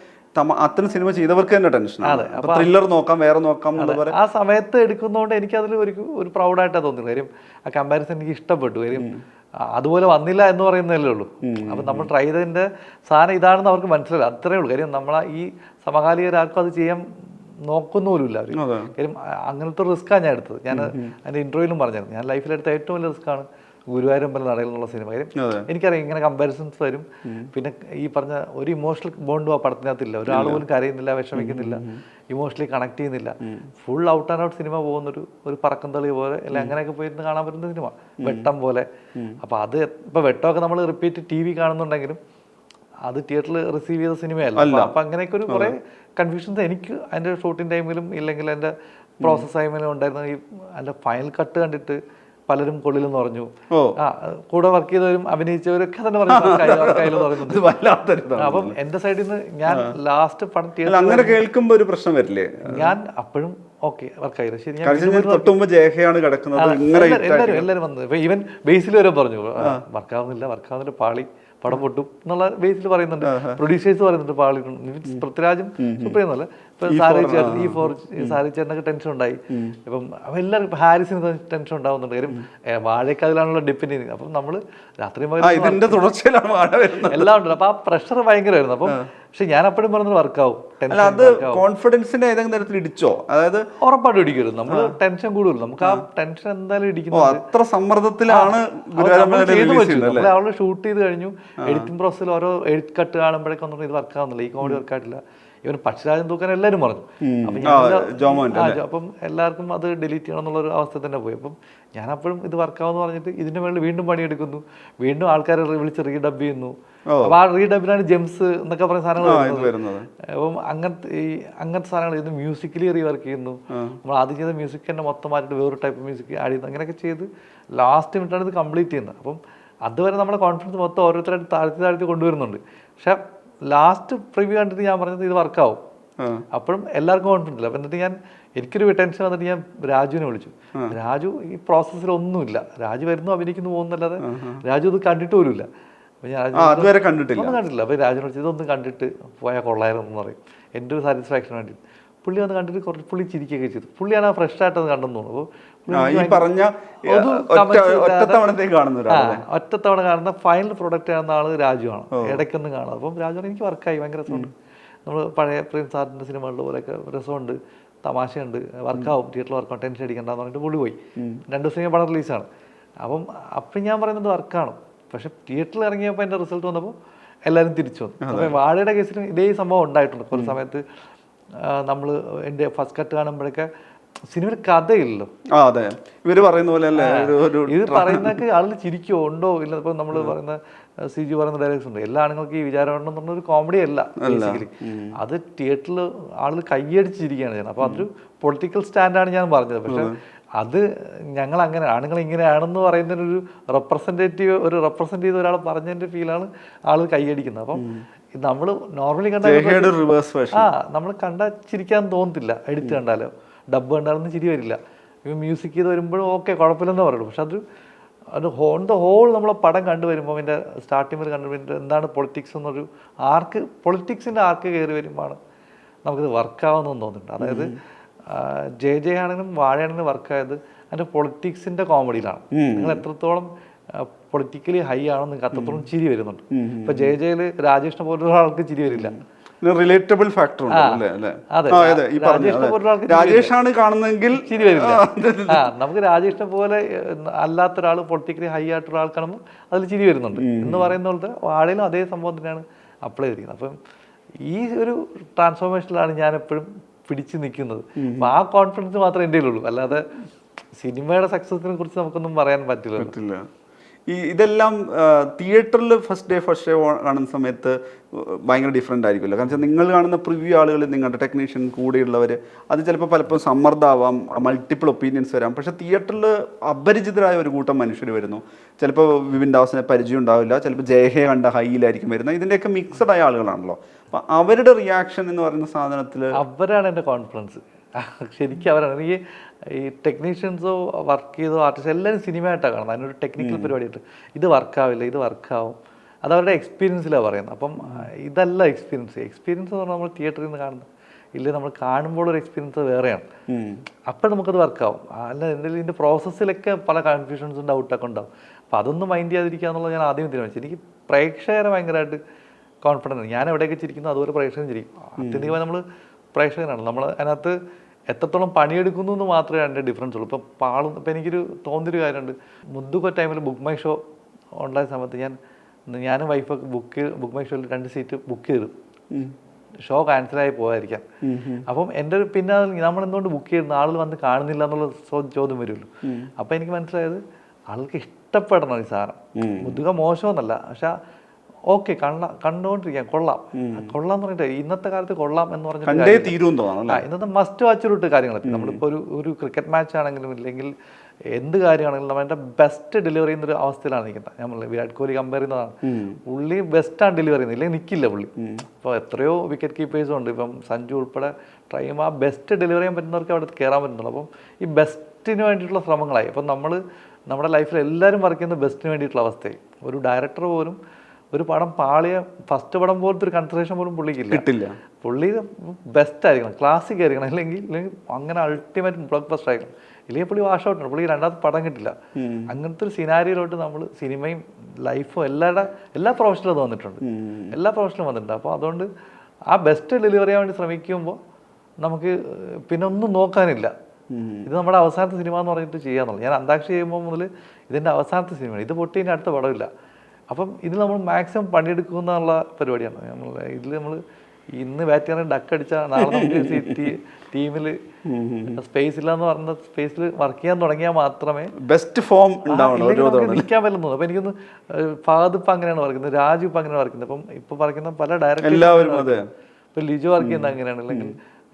അത്തരം സിനിമ ചെയ്തവർക്ക് തന്നെ ടെൻഷനാണ് ത്രില്ലർ നോക്കാം വേറെ നോക്കാം ആ സമയത്ത് എടുക്കുന്നതുകൊണ്ട് എനിക്ക് അതിൽ ഒരു ഒരു പ്രൗഡായിട്ടാണ് തോന്നുന്നത് കാര്യം ആ കമ്പാരിസൺ എനിക്ക് ഇഷ്ടപ്പെട്ടു. കാര്യം അതുപോലെ വന്നില്ല എന്ന് പറയുന്നതല്ലേ ഉള്ളൂ. അപ്പം നമ്മൾ ട്രൈ ചെയ്തതിന്റെ സാധനം ഇതാണെന്ന് അവർക്ക് മനസ്സിലായി. അത്രേ ഉള്ളൂ. കാര്യം നമ്മളെ ഈ സമകാലികരാർക്കും അത് ചെയ്യാൻ നോക്കുന്ന പോലുമില്ല അവർ കാര്യം അങ്ങനത്തെ റിസ്ക്കാണ് ഞാൻ എടുത്തത്. ഞാൻ അതിന്റെ ഇന്റർവ്യൂവിലും പറഞ്ഞായിരുന്നു. ഞാൻ ലൈഫിലെടുത്ത ഏറ്റവും വലിയ റിസ്ക്കാണ് ഗുരുവായൂരമ്പലം നടയിൽ എന്നുള്ള സിനിമയിലും എനിക്കറിയാം ഇങ്ങനെ കമ്പാരിസൺസ് വരും. പിന്നെ ഈ പറഞ്ഞ ഒരു ഇമോഷണൽ ബോണ്ടും ആ പടത്തിനകത്തില്ല. ഒരാൾ പോലും കരയുന്നില്ല വിഷമിക്കുന്നില്ല ഇമോഷണലി കണക്ട് ചെയ്യുന്നില്ല. Full out and out cinema പോകുന്നൊരു ഒരു പറക്കം തളി പോലെ അല്ലെ അങ്ങനെയൊക്കെ പോയിരുന്ന് കാണാൻ പറ്റുന്ന സിനിമ. വെട്ടം പോലെ. അപ്പൊ അത് ഇപ്പൊ വെട്ടമൊക്കെ നമ്മൾ റിപ്പീറ്റ് ടി വി കാണുന്നുണ്ടെങ്കിലും അത് തിയേറ്ററിൽ റിസീവ് ചെയ്ത സിനിമയല്ല. അപ്പൊ- അങ്ങനെയൊക്കെ ഒരു കുറെ കൺഫ്യൂഷൻസ് എനിക്ക് അതിന്റെ ഷൂട്ടിംഗ് ടൈമിലും ഇല്ലെങ്കിൽ എന്റെ പ്രോസസ് ടൈമിലും ഉണ്ടായിരുന്ന ഈ അതിന്റെ ഫൈനൽ കട്ട് കണ്ടിട്ട് പലരും കൊള്ളിലെന്ന് പറഞ്ഞു. ആ കൂടെ വർക്ക് ചെയ്തവരും അഭിനയിച്ചവരൊക്കെ തന്നെ പറഞ്ഞു വല്ലാത്തൊരു. അപ്പം എന്റെ സൈഡിൽ നിന്ന് ഞാൻ ലാസ്റ്റ് പണം അങ്ങനെ കേൾക്കുമ്പോ ഒരു പ്രശ്നം വരില്ലേ? ഞാൻ അപ്പോഴും ഓക്കെ വർക്കായില്ല ശരി ജേഹയാണ് കിടക്കുന്നത് എല്ലാവരും എല്ലാവരും വന്നത് ഈവൻ ബേസിൽ വരെ പറഞ്ഞു വർക്കാവുന്നില്ല വർക്കാവുന്നില്ല പാളി പടം പൊട്ടും എന്നുള്ള ബേസിൽ പറയുന്നുണ്ട്. പ്രൊഡ്യൂസേഴ്സ് പറയുന്നുണ്ട് പാളി പൃഥ്വിരാജും സൂപ്പർ ഇപ്പൊ സാരി ചേട്ടൻ ഈ ഫോർ സാരി ചേട്ടനൊക്കെ ടെൻഷൻ ഉണ്ടായി. ഇപ്പം അപ്പൊ എല്ലാവർക്കും ഹാരിസിന് ടെൻഷൻ ഉണ്ടാവുന്നുണ്ട്. കാര്യം അതിലാണല്ലോ ഡിപ്പെൻഡ് ചെയ്യുന്നത്. അപ്പം നമ്മൾ രാത്രി ഇതിന്റെ തുടർച്ചയിലാണ് വരുന്നത്. എല്ലാം ഉണ്ടല്ലോ. അപ്പൊ ആ പ്രഷർ ഭയങ്കരമായിരുന്നു. അപ്പം പക്ഷെ ഞാൻ അപ്പോഴും പറഞ്ഞത് വർക്കാവും. അല്ല അത് കോൺഫിഡൻസിന്റെ ഏതെങ്കിലും തരത്തിൽ ഇടിച്ചോ? അതായത് ഉറപ്പായിട്ടും ഇടിക്കരുത്. നമ്മൾ ടെൻഷൻ കൂടുതലും നമുക്ക് ആ ടെൻഷൻ എന്തായാലും ഇടിക്കുന്നു അത്ര സമ്മർദ്ദത്തിലാണ്? അവൾ ഷൂട്ട് ചെയ്ത് കഴിഞ്ഞു. എഡിറ്റിംഗ് പ്രോസസ്സിൽ ഓരോ എഡിറ്റ് കട്ട് കാണുമ്പോഴേക്കൊന്നും ഇത് വർക്ക് ആവുന്നില്ല. ഈ കോമഡി വർക്ക് ആയിട്ടില്ല ഇവൻ പക്ഷിരാജൻ തൂക്കാൻ എല്ലാവരും പറഞ്ഞു. അപ്പൊ എല്ലാവർക്കും അത് ഡിലീറ്റ് ചെയ്യണം എന്നുള്ള ഒരു അവസ്ഥ തന്നെ പോയി. അപ്പം ഞാൻ അപ്പോഴും ഇത് വർക്കാവെന്ന് പറഞ്ഞിട്ട് ഇതിന്റെ മേളിൽ വീണ്ടും പണിയെടുക്കുന്നു. വീണ്ടും ആൾക്കാരെ വിളിച്ച് റീഡബ് ചെയ്യുന്നു. അപ്പൊ ആ റീഡബിലാണ് ജെംസ് എന്നൊക്കെ പറയുന്ന സാധനങ്ങൾ വരുന്നത്. അപ്പം അങ്ങനത്തെ ഈ അങ്ങനത്തെ സാധനങ്ങൾ ഇത് മ്യൂസിക്കലി റീവർക്ക് ചെയ്യുന്നു. നമ്മൾ ആദ്യം ചെയ്ത മ്യൂസിക് തന്നെ മൊത്തം മാറ്റിട്ട് വേറൊരു ടൈപ്പ് മ്യൂസിക് ആഡ് ചെയ്യുന്നു. അങ്ങനെയൊക്കെ ചെയ്ത് ലാസ്റ്റ് മിനിറ്റാണ് ഇത് കംപ്ലീറ്റ് ചെയ്യുന്നത്. അപ്പം അതുവരെ നമ്മുടെ കോൺഫിഡൻസ് മൊത്തം ഓരോരുത്തരായിട്ട് താഴ്ത്തി താഴ്ത്തി കൊണ്ടുവരുന്നുണ്ട്. പക്ഷെ ലാസ്റ്റ് പ്രിവ്യൂ കണ്ടിട്ട് ഞാൻ പറഞ്ഞത് ഇത് വർക്കാവും. അപ്പോഴും എല്ലാവർക്കും കോൺഫിഡൻസ് ഇല്ല അപ്പം എന്നിട്ട് ഞാൻ എനിക്കൊരു ടെൻഷൻ വന്നിട്ട് ഞാൻ രാജുവിനെ വിളിച്ചു. രാജു ഈ പ്രോസസ്സിൽ ഒന്നുമില്ല. രാജു വരുന്നു അഭിനയിക്കുന്നു പോകുന്നല്ലാതെ രാജു ഇത് കണ്ടിട്ട് പോലുമില്ല. അതുവരെ കണ്ടിട്ടില്ല. ഒന്നും കണ്ടിട്ടില്ല. അപ്പോൾ രാജുവിനോട് വിളിച്ചു ഇതൊന്നും കണ്ടിട്ട് പോയാൽ കൊള്ളായിരുന്നു എന്ന് പറയും. എന്റെ ഒരു സാറ്റിസ്ഫാക്ഷൻ വേണ്ടി പുള്ളി വന്ന് കണ്ടിട്ട് കുറച്ച് പുള്ളി ചിരിക്കുകയൊക്കെ ചെയ്തു. പുള്ളിയാണ് ആ ഫ്രഷ് ആയിട്ട് അത് കണ്ടെന്ന് തോന്നുന്നു. അപ്പോൾ ഈ പറഞ്ഞ ഒറ്റത്തവണത്തേക്ക് കാണുന്ന ഒറ്റത്തവണ കാണുന്ന ഫൈനൽ പ്രൊഡക്റ്റ് ആകുന്ന ആൾ രാജുവാണ് ഇടയ്ക്കൊന്നും കാണാം. അപ്പം രാജുവാണ് എനിക്ക് വർക്കായി ഭയങ്കര രസമുണ്ട്. നമ്മൾ പഴയ പ്രേം സാറിന്റെ സിനിമകളുടെ പോലെയൊക്കെ രസമുണ്ട്. തമാശയുണ്ട്. വർക്കാവും തിയേറ്ററിൽ വർക്കാവും ടെൻഷൻ അടിക്കണ്ടെന്ന് പറഞ്ഞിട്ട് പുള്ളി പോയി. രണ്ട് ദിവസം പടം റിലീസാണ് അപ്പം അപ്പം ഞാൻ പറയുന്നത് വർക്കാണ് പക്ഷെ തിയേറ്ററിൽ ഇറങ്ങിയപ്പോൾ എന്റെ റിസൾട്ട് വന്നപ്പോൾ എല്ലാവരും തിരിച്ചു വന്നു. അപ്പം വാഴയുടെ കേസിലും ഇതേ സംഭവം ഉണ്ടായിട്ടുണ്ട്. കുറച്ച് സമയത്ത് നമ്മൾ എന്റെ ഫസ്റ്റ് കട്ട് കാണുമ്പോഴൊക്കെ സിനിമയിൽ കഥയില്ലല്ലോ. ആ അതെ. ഇവർ പറയുന്ന പോലെ അല്ലേ ഇത് പറയുന്നൊക്കെ ആളിൽ ചിരിക്കോ ഉണ്ടോ? ഇല്ല ഇപ്പൊ നമ്മൾ പറയുന്ന സി ജി പറയുന്ന ഡയലോഗ്സ് ഉണ്ട്. എല്ലാ ആണുങ്ങൾക്ക് ഈ വിചാരം ഉണ്ടെന്ന് പറഞ്ഞ ഒരു കോമഡി അല്ല ബേസിക്കലി അത് തിയേറ്ററിൽ ആളുകൾ കൈയടിച്ചിരിക്കുകയാണ് ചെയ്യുന്നത്. അപ്പൊ അതൊരു പൊളിറ്റിക്കൽ സ്റ്റാൻഡാണ് ഞാൻ പറഞ്ഞത്. പക്ഷെ അത്. ഞങ്ങൾ അങ്ങനെ ആണുങ്ങൾ ഇങ്ങനെയാണെന്ന് പറയുന്നതിനൊരു റെപ്രസെന്റേറ്റീവ് ഒരു റെപ്രസെന്റ് ചെയ്ത ഒരാൾ പറഞ്ഞതിന്റെ ഫീലാണ് ആളുകൾ കൈയടിക്കുന്നത്. അപ്പം നമ്മൾ നോർമലി കണ്ട ആ നമ്മൾ കണ്ട ചിരിക്കാൻ തോന്നത്തില്ല എഡിറ്റ് കണ്ടാലോ. ഡബ് കണ്ടാലൊന്നും ചിരി വരില്ല. ഇപ്പം മ്യൂസിക് ചെയ്ത് വരുമ്പോഴും ഓക്കെ കുഴപ്പമില്ലെന്ന് പറയുള്ളൂ. പക്ഷെ അത് അത് ഓൺ ദ ഹോൾ നമ്മൾ പടം കണ്ടു വരുമ്പോൾ അതിന്റെ സ്റ്റാർട്ടിംഗ് വരെ കണ്ടു വരുമ്പോൾ എന്താണ് പൊളിറ്റിക്സ് എന്നൊരു ആർക്ക് പൊളിറ്റിക്സിന്റെ ആർക്ക് കയറി വരുമ്പോഴാണ് നമുക്കിത് വർക്കാവുന്നതെന്ന് തോന്നുന്നുണ്ട്. അതായത് ജെ ജെ ആണെങ്കിലും വാഴയാണെങ്കിലും വർക്കായത് അതിന്റെ പൊളിറ്റിക്സിന്റെ കോമഡിയിലാണ് നിങ്ങൾ എത്രത്തോളം പൊളിറ്റിക്കലി ഹൈ ആണെന്ന് നിങ്ങൾക്ക് അത്രത്തോളം ചിരി വരുന്നുണ്ട്. ഇപ്പം ജെ ജെയിൽ രാജേഷിനെ പോലുള്ള ആൾക്ക് ചിരി വരില്ല. റിലേറ്റബിൾ ഫാക്ടർ രാജേഷാണ് കാണുന്നെങ്കിൽ ശരി വരില്ല. ആ നമുക്ക് രാജേഷിനെ പോലെ അല്ലാത്ത ഒരാൾ പൊളിറ്റിക്കലി ഹൈ ആയിട്ടുള്ള ആൾ കാണുമ്പോൾ അതിൽ ചിരി വരുന്നുണ്ട്. എന്ന് പറയുന്ന പോലത്തെ വാഴയിലും അതേ സംഭവം തന്നെയാണ് അപ്ലൈ ചെയ്തിരിക്കുന്നത്. അപ്പം ഈ ഒരു ട്രാൻസ്ഫോർമേഷനിലാണ് ഞാൻ എപ്പോഴും പിടിച്ചു നിൽക്കുന്നത്. അപ്പം ആ കോൺഫിഡൻസ് മാത്രമേ എന്റെ ഉള്ളൂ അല്ലാതെ സിനിമയുടെ സക്സസിനെ കുറിച്ച് നമുക്കൊന്നും പറയാൻ പറ്റില്ല. ഈ ഇതെല്ലാം തിയേറ്ററിൽ ഫസ്റ്റ് ഡേ ഫസ്റ്റ് ഡേ കാണുന്ന സമയത്ത് ഭയങ്കര ഡിഫറെന്റ് ആയിരിക്കുമല്ലോ. കാരണം വെച്ചാൽ നിങ്ങൾ കാണുന്ന പ്രിവ്യൂ ആളുകൾ നിങ്ങളുടെ ടെക്നീഷ്യൻ കൂടെയുള്ളവർ അത് ചിലപ്പോൾ പലപ്പോൾ സമ്മർദ്ദമാവാം മൾട്ടിപ്പിൾ ഒപ്പീനിയൻസ് വരാം. പക്ഷേ തിയേറ്ററിൽ അപരിചിതരായ ഒരു കൂട്ടം മനുഷ്യർ വരുന്നു. ചിലപ്പോൾ വിപിൻ ദാസിനെ പരിചയം ഉണ്ടാവില്ല ചിലപ്പോൾ ജയഹെ കണ്ട ഹൈയിലായിരിക്കും വരുന്നത്. ഇതിന്റെയൊക്കെ മിക്സഡ് ആയ ആളുകളാണല്ലോ. അപ്പം അവരുടെ റിയാക്ഷൻ എന്ന് പറയുന്ന സാധനത്തിൽ അവരാണ് എന്റെ കോൺഫിഡൻസ് ശരിക്കും അവരാണ് എനിക്ക് ഈ ടെക്നീഷ്യൻസോ വർക്ക് ചെയ്തോ ആർട്ടിസ്റ്റ് എല്ലാവരും സിനിമയായിട്ടാണ് കാണുന്നത്. അതിനൊരു ടെക്നിക്കൽ പരിപാടിയായിട്ട്. ഇത് വർക്കാവില്ല ഇത് വർക്കാവും അത് അവരുടെ എക്സ്പീരിയൻസിലാണ് പറയുന്നത്. അപ്പം ഇതല്ല എക്സ്പീരിയൻസ് എക്സ്പീരിയൻസ് എന്ന് പറഞ്ഞാൽ നമ്മൾ തിയേറ്ററിൽ നിന്ന് കാണുന്നത്. ഇല്ല നമ്മൾ കാണുമ്പോൾ ഒരു എക്സ്പീരിയൻസ് വേറെയാണ്. അപ്പോൾ നമുക്കത് വർക്കാവും അല്ല എന്തെങ്കിലും ഇതിന്റെ പ്രോസസ്സിലൊക്കെ പല കൺഫ്യൂഷൻസും ഡൗട്ടൊക്കെ ഉണ്ടാവും. അപ്പോൾ അതൊന്നും മൈൻഡ് ചെയ്യാതിരിക്കുക എന്നുള്ളത് ഞാൻ ആദ്യം തീരുമാനിച്ചു. എനിക്ക് പ്രേക്ഷകരെ ഭയങ്കരമായിട്ട് കോൺഫിഡൻസ് ഞാൻ എവിടെയൊക്കെ ചിരിക്കുന്നു അതുപോലെ പ്രേക്ഷകൻ ചിരിക്കും. അത്യന്തികമായി നമ്മൾ പ്രേക്ഷകനാണ് നമ്മൾ അതിനകത്ത് എത്രത്തോളം പണിയെടുക്കുന്നു എന്ന് മാത്രമേ അതിന്റെ ഡിഫറൻസ് ഉള്ളൂ. ഇപ്പം പാളും ഇപ്പം എനിക്കൊരു തോന്നിയൊരു കാര്യമുണ്ട്. മുന്തുക ടൈമിൽ ബുക്ക് മൈ ഷോ ഉണ്ടായ സമയത്ത് ഞാൻ ഞാനും വൈഫൊക്കെ ബുക്ക് ബുക്ക് മൈ ഷോയിൽ രണ്ട് സീറ്റ് ബുക്ക് ചെയ്തു. ഷോ ക്യാൻസലായി പോകാതിരിക്കാം അപ്പം എന്റെ ഒരു പിന്നെ നമ്മൾ എന്തുകൊണ്ട് ബുക്ക് ചെയ്യുന്ന ആളുകൾ വന്ന് കാണുന്നില്ല എന്നുള്ള ചോദ്യം വരുമല്ലോ. അപ്പം എനിക്ക് മനസ്സിലായത് ആൾക്ക് ഇഷ്ടപ്പെടണം ഈ സാധനം. മുതുക മോശമെന്നല്ല. പക്ഷെ ഓക്കെ കണ്ട കണ്ടുകൊണ്ടിരിക്കാം കൊള്ളാം. കൊള്ളാം എന്ന് പറഞ്ഞിട്ട് ഇന്നത്തെ കാലത്ത് കൊള്ളാം എന്ന് പറഞ്ഞിട്ട് ഇന്നത്തെ മസ്റ്റ് വാച്ച് റൂട്ട് കാര്യങ്ങളൊക്കെ. നമ്മളിപ്പോൾ ഒരു ഒരു ക്രിക്കറ്റ് മാച്ച് ആണെങ്കിലും ഇല്ലെങ്കിൽ എന്ത് കാര്യമാണെങ്കിലും നമ്മൾ അതിന്റെ ബെസ്റ്റ് ഡെലിവറി ചെയ്യുന്ന ഒരു അവസ്ഥയിലാണ് നിൽക്കുന്നത്. നമ്മൾ വിരാട് കോഹ്ലി കമ്പയർ ചെയ്യുന്നതാണ്. പുള്ളി ബെസ്റ്റാണ് ഡെലിവറി ചെയ്യുന്നത്. ഇല്ലെങ്കിൽ നിൽക്കില്ല പുള്ളി. ഇപ്പോൾ എത്രയോ വിക്കറ്റ് കീപ്പേഴ്സും ഉണ്ട്. ഇപ്പം സഞ്ജു ഉൾപ്പെടെ ട്രൈ ചെയ്യുമ്പോൾ ആ ബെസ്റ്റ് ഡെലിവറി ചെയ്യാൻ പറ്റുന്നവർക്ക് അവിടെ കയറാൻ പറ്റുന്നുള്ളൂ. അപ്പം ഈ ബെസ്റ്റിന് വേണ്ടിയിട്ടുള്ള ശ്രമങ്ങളായി. അപ്പം നമ്മൾ നമ്മുടെ ലൈഫിൽ എല്ലാവരും വർക്ക് ചെയ്യുന്ന ബെസ്റ്റിന് വേണ്ടിയിട്ടുള്ള അവസ്ഥയായി ഒരു ഡയറക്ടർ പോലും ഒരു പടം പാളിയ ഫസ്റ്റ് പടം പോലത്തെ ഒരു കൺസിഡറേഷൻ പോലും പുള്ളിക്ക് കിട്ടില്ല. പുള്ളി ബെസ്റ്റ് ആയിരിക്കണം. ക്ലാസിക് ആയിരിക്കണം. അല്ലെങ്കിൽ അല്ലെങ്കിൽ അങ്ങനെ അൾട്ടിമേറ്റ് ബ്ലോക്ക് ബസ്റ്റർ ആയിരിക്കണം. ഇല്ലെങ്കിൽ പുള്ളി വാഷ് ഔട്ടാണ് പുള്ളി രണ്ടാമത്തെ പടം കിട്ടില്ല. അങ്ങനത്തെ ഒരു സിനാരിയിലോട്ട് നമ്മൾ സിനിമയും ലൈഫും എല്ലാവരുടെ എല്ലാ പ്രൊഫഷനിലും വന്നിട്ടുണ്ട്. എല്ലാ പ്രൊഫഷനിലും വന്നിട്ടുണ്ട്. അപ്പോൾ അതുകൊണ്ട് ആ ബെസ്റ്റ് ഡെലിവറി ചെയ്യാൻ വേണ്ടി ശ്രമിക്കുമ്പോൾ നമുക്ക് പിന്നെ ഒന്നും നോക്കാനില്ല. ഇത് നമ്മുടെ അവസാനത്തെ സിനിമ എന്ന് പറഞ്ഞിട്ട് ചെയ്യാന്നുള്ളത് ഞാൻ അന്താക്ഷരി ചെയ്യുമ്പോൾ മുതൽ ഇതിന്റെ അവസാനത്തെ സിനിമയാണ് ഇത് പൊട്ടി ഇനി അടുത്ത പടമില്ല അപ്പം ഇത് നമ്മൾ മാക്സിമം പണിയെടുക്കുന്നുള്ള പരിപാടിയാണ്. നമ്മൾ ഇതിൽ നമ്മൾ ഇന്ന് ബാറ്റ് ചെയ്യാൻ ഡക്ക് അടിച്ചാൽ നാളെ നമുക്ക് ടീമിൽ സ്പേസ് ഇല്ല എന്ന് പറഞ്ഞ സ്പേസിൽ വർക്ക് ചെയ്യാൻ തുടങ്ങിയാൽ മാത്രമേ ബെസ്റ്റ് ഫോം നിൽക്കാൻ പറ്റുന്നു അപ്പൊ എനിക്കൊന്ന് ഫാദ് ഇപ്പൊ അങ്ങനെയാണ് പറയുന്നത് രാജു ഇപ്പൊ അങ്ങനെയാണ് പറയുന്നത് അപ്പം ഇപ്പൊ പറയുന്ന പല അതെ. ഇപ്പൊ ലിജു വർക്ക് ചെയ്യുന്നത് അങ്ങനെയാണ്. അല്ലെങ്കിൽ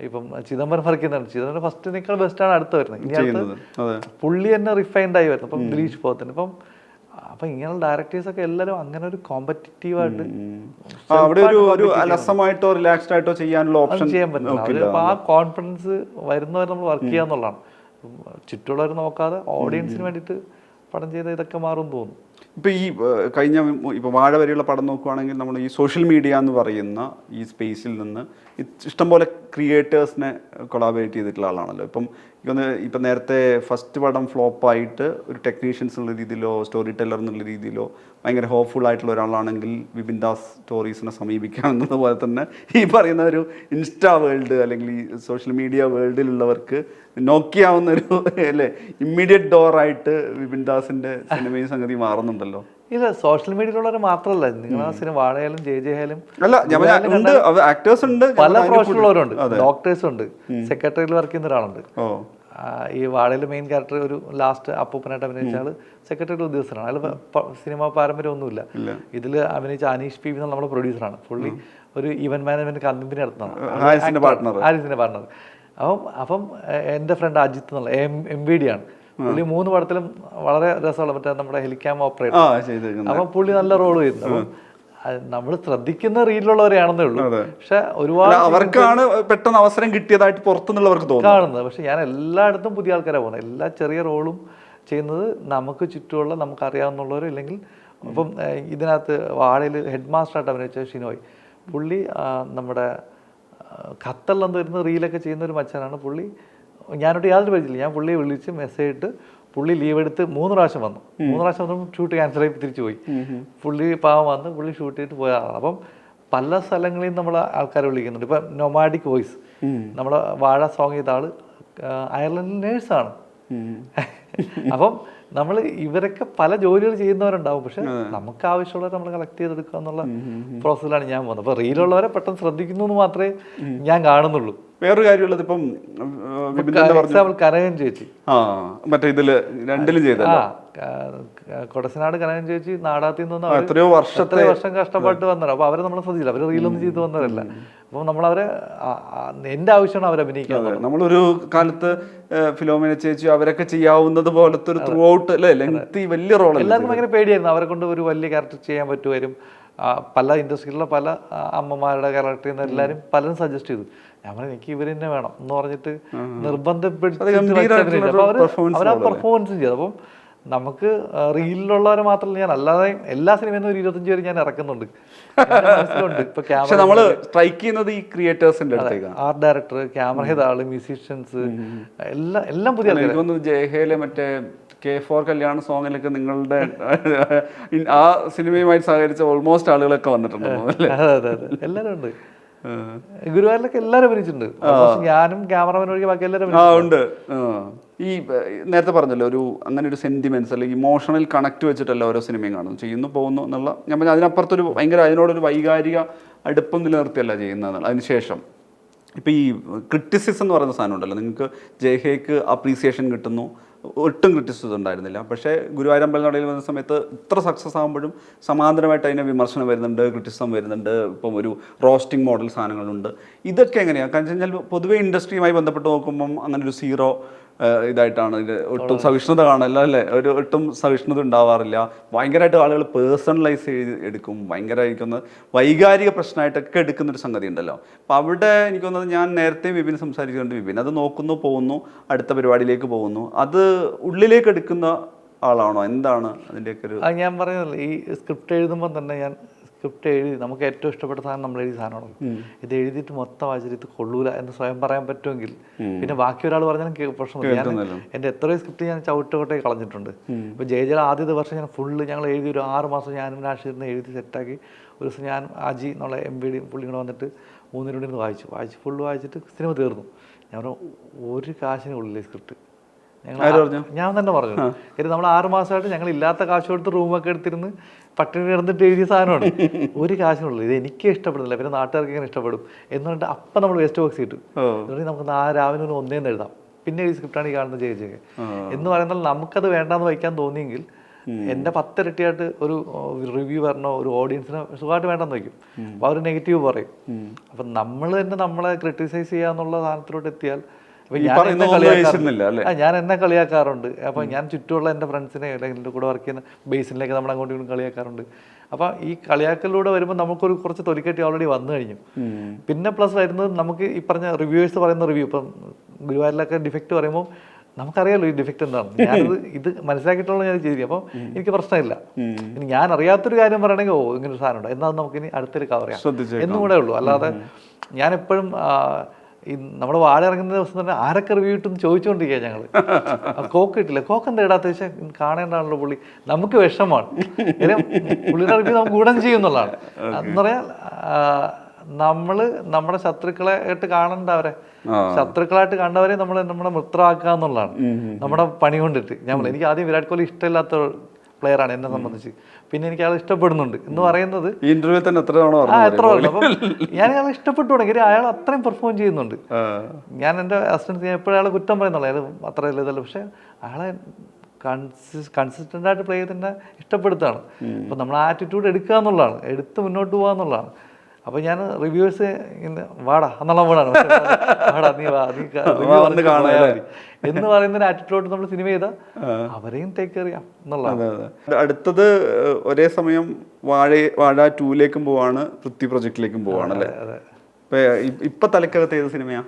ഇപ്പം ചിദംബരം വർക്ക് ചെയ്യുന്നതാണ്. ചിദംബരം ഫസ്റ്റിനേക്കാൾ ബെസ്റ്റാണ് അടുത്ത് വരുന്നത്. ഇനി അടുത്ത് പുള്ളി തന്നെ റിഫൈൻഡ് ആയി വരുന്നത് അപ്പം ദിലീഷ് പോകത്തിന് ഇപ്പം അപ്പൊ ഇങ്ങനെ ഡയറക്ടേഴ്സ് ഒക്കെ എല്ലാവരും അങ്ങനെ ഒരു കോമ്പറ്റീവ് ആയിട്ട് അവിടെ ഒരു ഒരു അലസമായിട്ടോ റിലാക്സ്ഡ് ആയിട്ടോ ചെയ്യാനുള്ള ഓപ്ഷൻ ചെയ്യാൻ പറ്റില്ല. ആ കോൺഫിഡൻസ് വരുന്നവർ നമ്മൾ വർക്ക് ചെയ്യാന്നുള്ളതാണ്. ചുറ്റുള്ളവർ നോക്കാതെ ഓഡിയൻസിന് വേണ്ടിയിട്ട് പടം ചെയ്ത ഇതൊക്കെ മാറും തോന്നുന്നു. ഇപ്പൊ ഈ കഴിഞ്ഞ ഇപ്പോൾ ഇപ്പൊ വാഴ വരെയുള്ള പടം നോക്കുവാണെങ്കിൽ നമ്മൾ ഈ സോഷ്യൽ മീഡിയ എന്ന് പറയുന്ന ഈ സ്പേസിൽ നിന്ന് ഇഷ്ടംപോലെ ക്രിയേറ്റേഴ്സിനെ കൊളാബറേറ്റ് ചെയ്തിട്ടുള്ള ആളാണല്ലോ. ഇപ്പം ഇപ്പം ഇപ്പം നേരത്തെ ഫസ്റ്റ് പടം ഫ്ലോപ്പായിട്ട് ഒരു ടെക്നീഷ്യൻസ് എന്നുള്ള രീതിയിലോ സ്റ്റോറി ടെല്ലർ എന്നുള്ള രീതിയിലോ ഭയങ്കര ഹോപ്പ്ഫുൾ ആയിട്ടുള്ള ഒരാളാണെങ്കിൽ വിപിൻ ദാസ് സ്റ്റോറീസിനെ സമീപിക്കാം എന്നതുപോലെ തന്നെ ഈ പറയുന്ന ഒരു ഇൻസ്റ്റാ വേൾഡ് അല്ലെങ്കിൽ ഈ സോഷ്യൽ മീഡിയ വേൾഡിലുള്ളവർക്ക് നോക്കിയാവുന്ന ഒരു അല്ലേ ഇമ്മീഡിയറ്റ് ഡോറായിട്ട് വിപിൻ ദാസിന്റെ സിനിമയും സംഗതി മാറുന്നുണ്ടല്ലോ ഇല്ല സോഷ്യൽ മീഡിയയിലുള്ളവർ മാത്രമല്ല നിങ്ങൾ ആ സിനിമ വാഴയാലും ജെ ജെ ആയാലും അല്ല ഞാൻ ഉണ്ട് ആക്ടേഴ്സ് ഉണ്ട് പല പ്രൊഫഷനുള്ളവരുണ്ട് ഡോക്ടേഴ്സ് ഉണ്ട് സെക്രട്ടറിയിൽ വർക്ക് ചെയ്യുന്ന ഒരാളുണ്ട്. ഓ. ഈ വാഴയിലെ മെയിൻ ക്യാരക്ടർ ഒരു ലാസ്റ്റ് അപ്പൂപ്പനായിട്ട് അഭിനയിച്ച ആൾ സെക്രട്ടറി ഉദ്യോഗസ്ഥനാണ്. അയാൾ സിനിമ പാരമ്പര്യം ഒന്നുമില്ല. ഇതിൽ അഭിനയിച്ച അനീഷ് പി വി എന്നുള്ള നമ്മുടെ പ്രൊഡ്യൂസറാണ് പുള്ളി ഒരു ഇവന്റ് മാനേജ്മെന്റ് കമ്പനി നടത്തുന്നതാണ്. ഹാരിസിന്റെ പാർട്ണർ അപ്പം അപ്പം എന്റെ എന്റെ ഫ്രണ്ട് അജിത്ത് എന്നുള്ള എം എം ബി ഡി ആണ്. പുള്ളി മൂന്ന് പടത്തിലും വളരെ രസമുള്ള മറ്റേ നമ്മുടെ ഹെലിക്യാം ഓപ്പറേറ്റർ. അപ്പം പുള്ളി നല്ല റോൾ അപ്പം നമ്മൾ ശ്രദ്ധിക്കുന്ന റീലിലുള്ളവരെയാണെന്നേ ഉള്ളൂ. പക്ഷെ ഒരുപാട് അവർക്കാണ് പെട്ടെന്ന് അവസരം കിട്ടിയതായിട്ട് പുറത്തുനിന്നുള്ളവർക്ക് തോന്നുന്നു കാണുന്നത്. പക്ഷെ ഞാൻ എല്ലായിടത്തും പുതിയ ആൾക്കാരാണ് പോകുന്നത്. എല്ലാ ചെറിയ റോളും ചെയ്യുന്നത് നമുക്ക് ചുറ്റുമുള്ള നമുക്ക് അറിയാവുന്നുള്ളവരും ഇല്ലെങ്കിൽ അപ്പം ഇതിനകത്ത് വാഴയിൽ ഹെഡ് മാസ്റ്ററായിട്ട് അഭിനയിച്ച ഷിനോയ്. പുള്ളി നമ്മുടെ ഖത്തറിൽ എന്ത് വരുന്ന റീലൊക്കെ ചെയ്യുന്ന ഒരു മച്ചനാണ് പുള്ളി. ഞാനോട്ട് യാതൊരു പരിചയമില്ല. ഞാൻ പുള്ളിയെ വിളിച്ച് മെസ്സേജ് ഇട്ട് പുള്ളി ലീവ് എടുത്ത് മൂന്ന് പ്രാവശ്യം വന്നു. മൂന്ന് പ്രാവശ്യം വന്നു ഷൂട്ട് ക്യാൻസൽ ആയി തിരിച്ചു പോയി. പുള്ളി പാവം വന്ന് പുള്ളി ഷൂട്ട് ചെയ്തിട്ട് പോയ ആളാണ്. അപ്പം പല സ്ഥലങ്ങളിൽ നമ്മൾ ആൾക്കാരെ വിളിക്കുന്നുണ്ട്. ഇപ്പം നൊമാഡിക് വോയിസ് നമ്മളെ വാഴ സോങ് ചെയ്ത ആൾ അയർലൻഡ് അയർലൻഡിൽ നേഴ്സാണ് അപ്പം നമ്മൾ ഇവരൊക്കെ പല ജോലികൾ ചെയ്യുന്നവരുണ്ടാവും. പക്ഷെ നമുക്ക് ആവശ്യമുള്ളവരെ നമ്മൾ കളക്ട് ചെയ്തെടുക്കുക എന്നുള്ള പ്രോസസ്സിലാണ് ഞാൻ പോകുന്നത്. അപ്പൊ റീലുള്ളവരെ പെട്ടെന്ന് ശ്രദ്ധിക്കുന്നു എന്ന് മാത്രമേ ഞാൻ കാണുന്നുള്ളൂ. വേറൊരു കാര്യമുള്ളത് ഇപ്പം എക്സാമ്പിൾ കനകൻ ചേച്ചി. ആ മറ്റേ ഇതിൽ രണ്ടിലും കൊടസനാട് കനകൻ ചേച്ചി നാടാത്തിൽ നിന്ന് എത്രയോ വർഷത്തെ വർഷം കഷ്ടപ്പെട്ട് വന്നവരാണ് അപ്പൊ അവരെ നമ്മൾ ശ്രദ്ധിച്ചില്ല. അവർ റീലൊന്നും ചെയ്തു വന്നവരല്ല. അപ്പൊ നമ്മളവരെ അവരെ ആവശ്യമാണ് അതെ, നമ്മളൊരു കാലത്ത് ഫിലോമിന ചേച്ചി അവരൊക്കെ ചെയ്യാവുന്നത് പോലത്തെ ഒരു ത്രൂ ഔട്ട് അല്ലേ? ലെങ്തി വലിയ റോൾ എല്ലാവർക്കും ഭയങ്കര പേടിയായിരുന്നു. അവരെ കൊണ്ട് ഒരു വലിയ ക്യാരക്ടർ ചെയ്യാൻ പറ്റുമായിരുന്നു ആ, പല ഇൻഡസ്ട്രിയിലുള്ള പല അമ്മമാരുടെ ക്യാരക്ടർ ചെയ്യുന്ന എല്ലാവരും പലരും സജസ്റ്റ് ചെയ്തു. ഞാൻ പറഞ്ഞു എനിക്ക് ഇവർ തന്നെ വേണം എന്ന് പറഞ്ഞിട്ട് നിർബന്ധപ്പെടുത്തി അവർ ആ പെർഫോമൻസ് ചെയ്തു. അപ്പം നമുക്ക് റീലിലുള്ളവരെ മാത്രമല്ല ഞാൻ അല്ലാതെ എല്ലാ സിനിമയിൽ നിന്നും ഒരു ഇരുപത്തഞ്ച് പേര് ഞാൻ ഇറക്കുന്നുണ്ട്. പക്ഷെ നമ്മൾ സ്ട്രൈക്ക് ചെയ്യുന്നത് ഈ ക്രിയേറ്റേഴ്സിന്റെ ആർട്ട് ഡയറക്ടർ ക്യാമറ ആൾ മ്യൂസീഷ്യൻസ് എല്ലാം എല്ലാം പുതിയ ജയഹേലെ മറ്റേ കെ ഫോർ കല്യാണ സോങ്ങിലൊക്കെ നിങ്ങളുടെ ആ സിനിമയുമായി സഹകരിച്ച ഓൾമോസ്റ്റ് ആളുകളൊക്കെ വന്നിട്ടുണ്ട് അതെ അതെ അതെ. എല്ലാവരും ഉണ്ട്. ഗുരുവായൂരിലൊക്കെ എല്ലാവരും അഭിനയിച്ചിട്ടുണ്ട്. ഞാനും ക്യാമറമാൻ ഒഴികെ ബാക്കി എല്ലാവരും ആ ഉണ്ട്. ഈ നേരത്തെ പറഞ്ഞല്ലോ ഒരു അങ്ങനെ ഒരു സെന്റിമെന്റ്സ് അല്ലെങ്കിൽ ഇമോഷണൽ കണക്ട് വെച്ചിട്ടല്ല ഓരോ സിനിമയും കാണുന്നു ചെയ്യുന്നു പോകുന്നു എന്നുള്ള ഞാൻ പറഞ്ഞ അതിനപ്പുറത്തൊരു ഭയങ്കര അതിനോടൊരു വൈകാരിക അടുപ്പം നിലനിർത്തിയല്ല ചെയ്യുന്നത് അതിനുശേഷം. ഇപ്പം ഈ ക്രിറ്റിസിസം എന്ന് പറയുന്ന സാധനം ഉണ്ടല്ലോ നിങ്ങൾക്ക് ജയഹേക്ക് അപ്രീസിയേഷൻ കിട്ടുന്നു ഒട്ടും ക്രിറ്റിസിസം ഉണ്ടായിരുന്നില്ല. പക്ഷേ ഗുരുവായൂരമ്പൽ നടയിൽ വന്ന സമയത്ത് ഇത്ര സക്സസ് ആകുമ്പോഴും സമാന്തരമായിട്ട് അതിനെ വിമർശനം വരുന്നുണ്ട് ക്രിറ്റിസിസം വരുന്നുണ്ട്. ഇപ്പം ഒരു റോസ്റ്റിംഗ് മോഡൽ സാധനങ്ങളുണ്ട്. ഇതൊക്കെ എങ്ങനെയാണ് കാരണം വെച്ച് കഴിഞ്ഞാൽ പൊതുവേ ഇൻഡസ്ട്രിയുമായി ബന്ധപ്പെട്ട് നോക്കുമ്പം അങ്ങനെ ഒരു സീറോ ഇതായിട്ടാണ്. ഇത് ഒട്ടും സഹിഷ്ണുത കാണല്ല അല്ലേ? ഒരു ഒട്ടും സഹിഷ്ണുത ഉണ്ടാവാറില്ല. ഭയങ്കരമായിട്ട് ആളുകൾ പേഴ്സണലൈസ് ചെയ്ത് എടുക്കും. ഭയങ്കരമായിരിക്കുന്ന വൈകാരിക പ്രശ്നമായിട്ടൊക്കെ എടുക്കുന്ന ഒരു സംഗതി ഉണ്ടല്ലോ. അപ്പം അവിടെ എനിക്ക് തോന്നുന്നത് ഞാൻ നേരത്തെ വിപിൻ സംസാരിച്ചുകൊണ്ട് വിപിൻ അത് നോക്കുന്നു പോകുന്നു അടുത്ത പരിപാടിയിലേക്ക് പോകുന്നു. അത് ഉള്ളിലേക്ക് എടുക്കുന്ന ആളാണോ? എന്താണ് അതിന്റെയൊക്കെ ഒരു ഞാൻ പറയുന്നില്ല ഈ സ്ക്രിപ്റ്റ് എഴുതുമ്പോൾ തന്നെ ഞാൻ സ്ക്രിപ്റ്റ് എഴുതി നമുക്ക് ഏറ്റവും ഇഷ്ടപ്പെട്ട സാധനം നമ്മൾ എഴുതിയ സാധനമാണ്. ഇത് എഴുതിയിട്ട് മൊത്തം വായിച്ചിട്ട് ഇത് കൊള്ളൂല എന്ന് സ്വയം പറയാൻ പറ്റുമെങ്കിൽ പിന്നെ ബാക്കി ഒരാൾ പറഞ്ഞാലും പ്രശ്നമില്ല. ഞാൻ എന്റെ എന്റെ എത്രയോ സ്ക്രിപ്റ്റ് ഞാൻ ചവിട്ടുകൊട്ടേ കളഞ്ഞിട്ടുണ്ട്. ഇപ്പോൾ ജയജല ആദ്യത്തെ വർഷം ഞാൻ ഫുള്ള് ഞങ്ങൾ എഴുതി ഒരു ആറ് മാസം ഞാനും രാഷ്ട്രീയത്തിന് എഴുതി സെറ്റാക്കി. ഒരു ദിവസം ഞാൻ അജി എന്നുള്ള എം ബി ഡി പുള്ളി വന്നിട്ട് മൂന്നിനോട് ഇരുന്ന് വായിച്ചു. വായിച്ച് ഫുള്ള് വായിച്ചിട്ട് സിനിമ തീർന്നു. ഞാൻ ഒരു കാശിനുള്ളിലെ സ്ക്രിപ്റ്റ്. ഞാൻ തന്നെ പറഞ്ഞു. കാര്യം നമ്മൾ ആറ് മാസമായിട്ട് ഞങ്ങൾ ഇല്ലാത്ത കാശ് കൊടുത്ത് റൂമൊക്കെ എടുത്തിരുന്ന് പട്ടിണി കിടന്നിട്ട് എഴുതിയ സാധനമാണ്. ഒരു കാശിനുള്ളൂ. ഇത് എനിക്ക് ഇഷ്ടപ്പെടുന്നില്ല. പിന്നെ നാട്ടുകാർക്ക് ഇങ്ങനെ ഇഷ്ടപ്പെടും എന്ന് പറഞ്ഞിട്ട് അപ്പം നമ്മൾ വേസ്റ്റ് ബോക്സ് കിട്ടും എന്നുണ്ടെങ്കിൽ നമുക്ക് നാ രാവിലെ ഒന്ന് ഒന്നേന്ന് എഴുതാം. പിന്നെ ഈ സ്ക്രിപ്റ്റാണ് ഈ കാണുന്നത് ജയ എന്ന് പറയുന്നത് നമുക്കത് വേണ്ടാന്ന് വയ്ക്കാൻ തോന്നിയെങ്കിൽ എന്റെ പത്തിരട്ടിയായിട്ട് ഒരു റിവ്യൂ പറഞ്ഞോ ഒരു ഓഡിയൻസിന് സുഖമായിട്ട് വേണ്ടെന്ന് വയ്ക്കും. അപ്പോൾ അവർ നെഗറ്റീവ് പറയും. അപ്പം നമ്മൾ തന്നെ നമ്മളെ ക്രിട്ടിസൈസ് ചെയ്യാന്നുള്ള സാധനത്തിലോട്ട് എത്തിയാൽ അപ്പൊ ഞാൻ എന്നെ കളിയാക്കാറുണ്ട്. അല്ലേ? ഞാൻ എന്നെ കളിയാക്കാറുണ്ട്. അപ്പൊ ഞാൻ ചുറ്റുമുള്ള എന്റെ ഫ്രണ്ട്സിനെ അല്ലെങ്കിൽ എന്റെ കൂടെ വർക്ക് ചെയ്യുന്ന ബേസിനിലേക്ക് നമ്മൾ അങ്ങോട്ടും ഇങ്ങോട്ടും കളിയാക്കാറുണ്ട്. അപ്പൊ ഈ കളിയാക്കലിലൂടെ വരുമ്പോൾ നമുക്കൊരു കുറച്ച് തൊലിക്കെട്ടി ഓൾറെഡി വന്നു കഴിഞ്ഞു. പിന്നെ പ്ലസ് വരുന്നത് നമുക്ക് ഈ പറഞ്ഞ റിവ്യൂവേഴ്സ് പറയുന്ന റിവ്യൂ ഇപ്പം ഗുരുവായൂരിലൊക്കെ ഡിഫക്റ്റ് പറയുമ്പോൾ നമുക്കറിയാലോ ഈ ഡിഫക്റ്റ് എന്താണ് ഞാനത് ഇത് മനസ്സിലാക്കിയിട്ടുള്ള ഞാൻ ചെയ്തി അപ്പോൾ എനിക്ക് പ്രശ്നമില്ല. ഇനി ഞാൻ അറിയാത്തൊരു കാര്യം പറയണമെങ്കിൽ ഓ ഇങ്ങനെ ഒരു സാധനം ഉണ്ട് എന്നാൽ നമുക്ക് ഇനി അടുത്തൊരു കവർ ചെയ്യാം. എന്നും കൂടെ ഉള്ളൂ. അല്ലാതെ ഞാൻ എപ്പോഴും ഈ നമ്മൾ വാഴ ഇറങ്ങുന്ന ദിവസം തന്നെ ആരൊക്കെ റിവ്യൂ കിട്ടും ചോദിച്ചുകൊണ്ടിരിക്കുക ഞങ്ങൾ കോക്ക് കിട്ടില്ല കോക്ക് എന്താ ഇടാത്ത? വെച്ചാൽ കാണേണ്ടാണല്ലോ പുള്ളി. നമുക്ക് വിഷമാണ്. പുള്ളിയുടെ റിവ്യൂ നമുക്ക് ഗുണം ചെയ്യുന്നുള്ളതാണ് എന്ന് പറയാൽ നമ്മൾ നമ്മുടെ ശത്രുക്കളെ ആയിട്ട് കാണണ്ട അവരെ ശത്രുക്കളായിട്ട് കണ്ടവരെ നമ്മൾ നമ്മുടെ മിത്രമാക്കുക എന്നുള്ളതാണ്. നമ്മുടെ പണി കൊണ്ടിട്ട്. ഞാൻ എനിക്ക് ആദ്യം വിരാട് കോഹ്ലി ഇഷ്ടമില്ലാത്ത പ്ലെയറാണ് എന്നെ സംബന്ധിച്ച്. പിന്നെ എനിക്ക് അയാൾ ഇഷ്ടപ്പെടുന്നുണ്ട്. എന്ന് പറയുന്നത് ഇന്റർവ്യൂ തന്നെ എത്ര തവണ എത്ര ഞാൻ അയാൾ ഇഷ്ടപ്പെട്ടു തുടങ്ങി. അയാൾ അത്രയും പെർഫോം ചെയ്യുന്നുണ്ട്. ഞാൻ എന്റെ അസിസ്റ്റൻസ് ഞാൻ എപ്പോഴും അയാളെ കുറ്റം പറയുന്നുള്ളൂ അയാൾ അത്ര ഇതല്ല. പക്ഷെ അയാളെ കൺസിസ്റ്റന്റ് ആയിട്ട് പ്ലേ ചെയ്ത് തന്നെ ഇഷ്ടപ്പെടുത്താണ് അപ്പം നമ്മൾ ആറ്റിറ്റ്യൂഡ് എടുക്കുക എന്നുള്ളതാണ്. എടുത്ത് മുന്നോട്ട് പോകുക എന്നുള്ളതാണ്. അപ്പം ഞാൻ റിവ്യൂവേഴ്സ് ഇങ്ങനെ വാടാ എന്നുള്ള മൂടാണ് വാടാ നീ വാ നീ വന്ന് പറഞ്ഞിട്ട് കാണാം, പോയാൽ അല്ലേ? മതി. എന്ന് പറയുന്ന ഒരു ആറ്റിറ്റ്യൂഡ് നമ്മൾ സിനിമ ചെയ്താൽ അവരെയും ടേക്ക് അറിയാം എന്നുള്ളതാണ്. അടുത്തത് ഒരേ സമയം വാഴ വാഴ ടൂലേക്കും പോവാണ് പൃഥ്വി പ്രൊജക്റ്റിലേക്കും പോവാണ് അല്ലേ? ഇപ്പൊ തലക്കകത്ത് ഏത് സിനിമയാ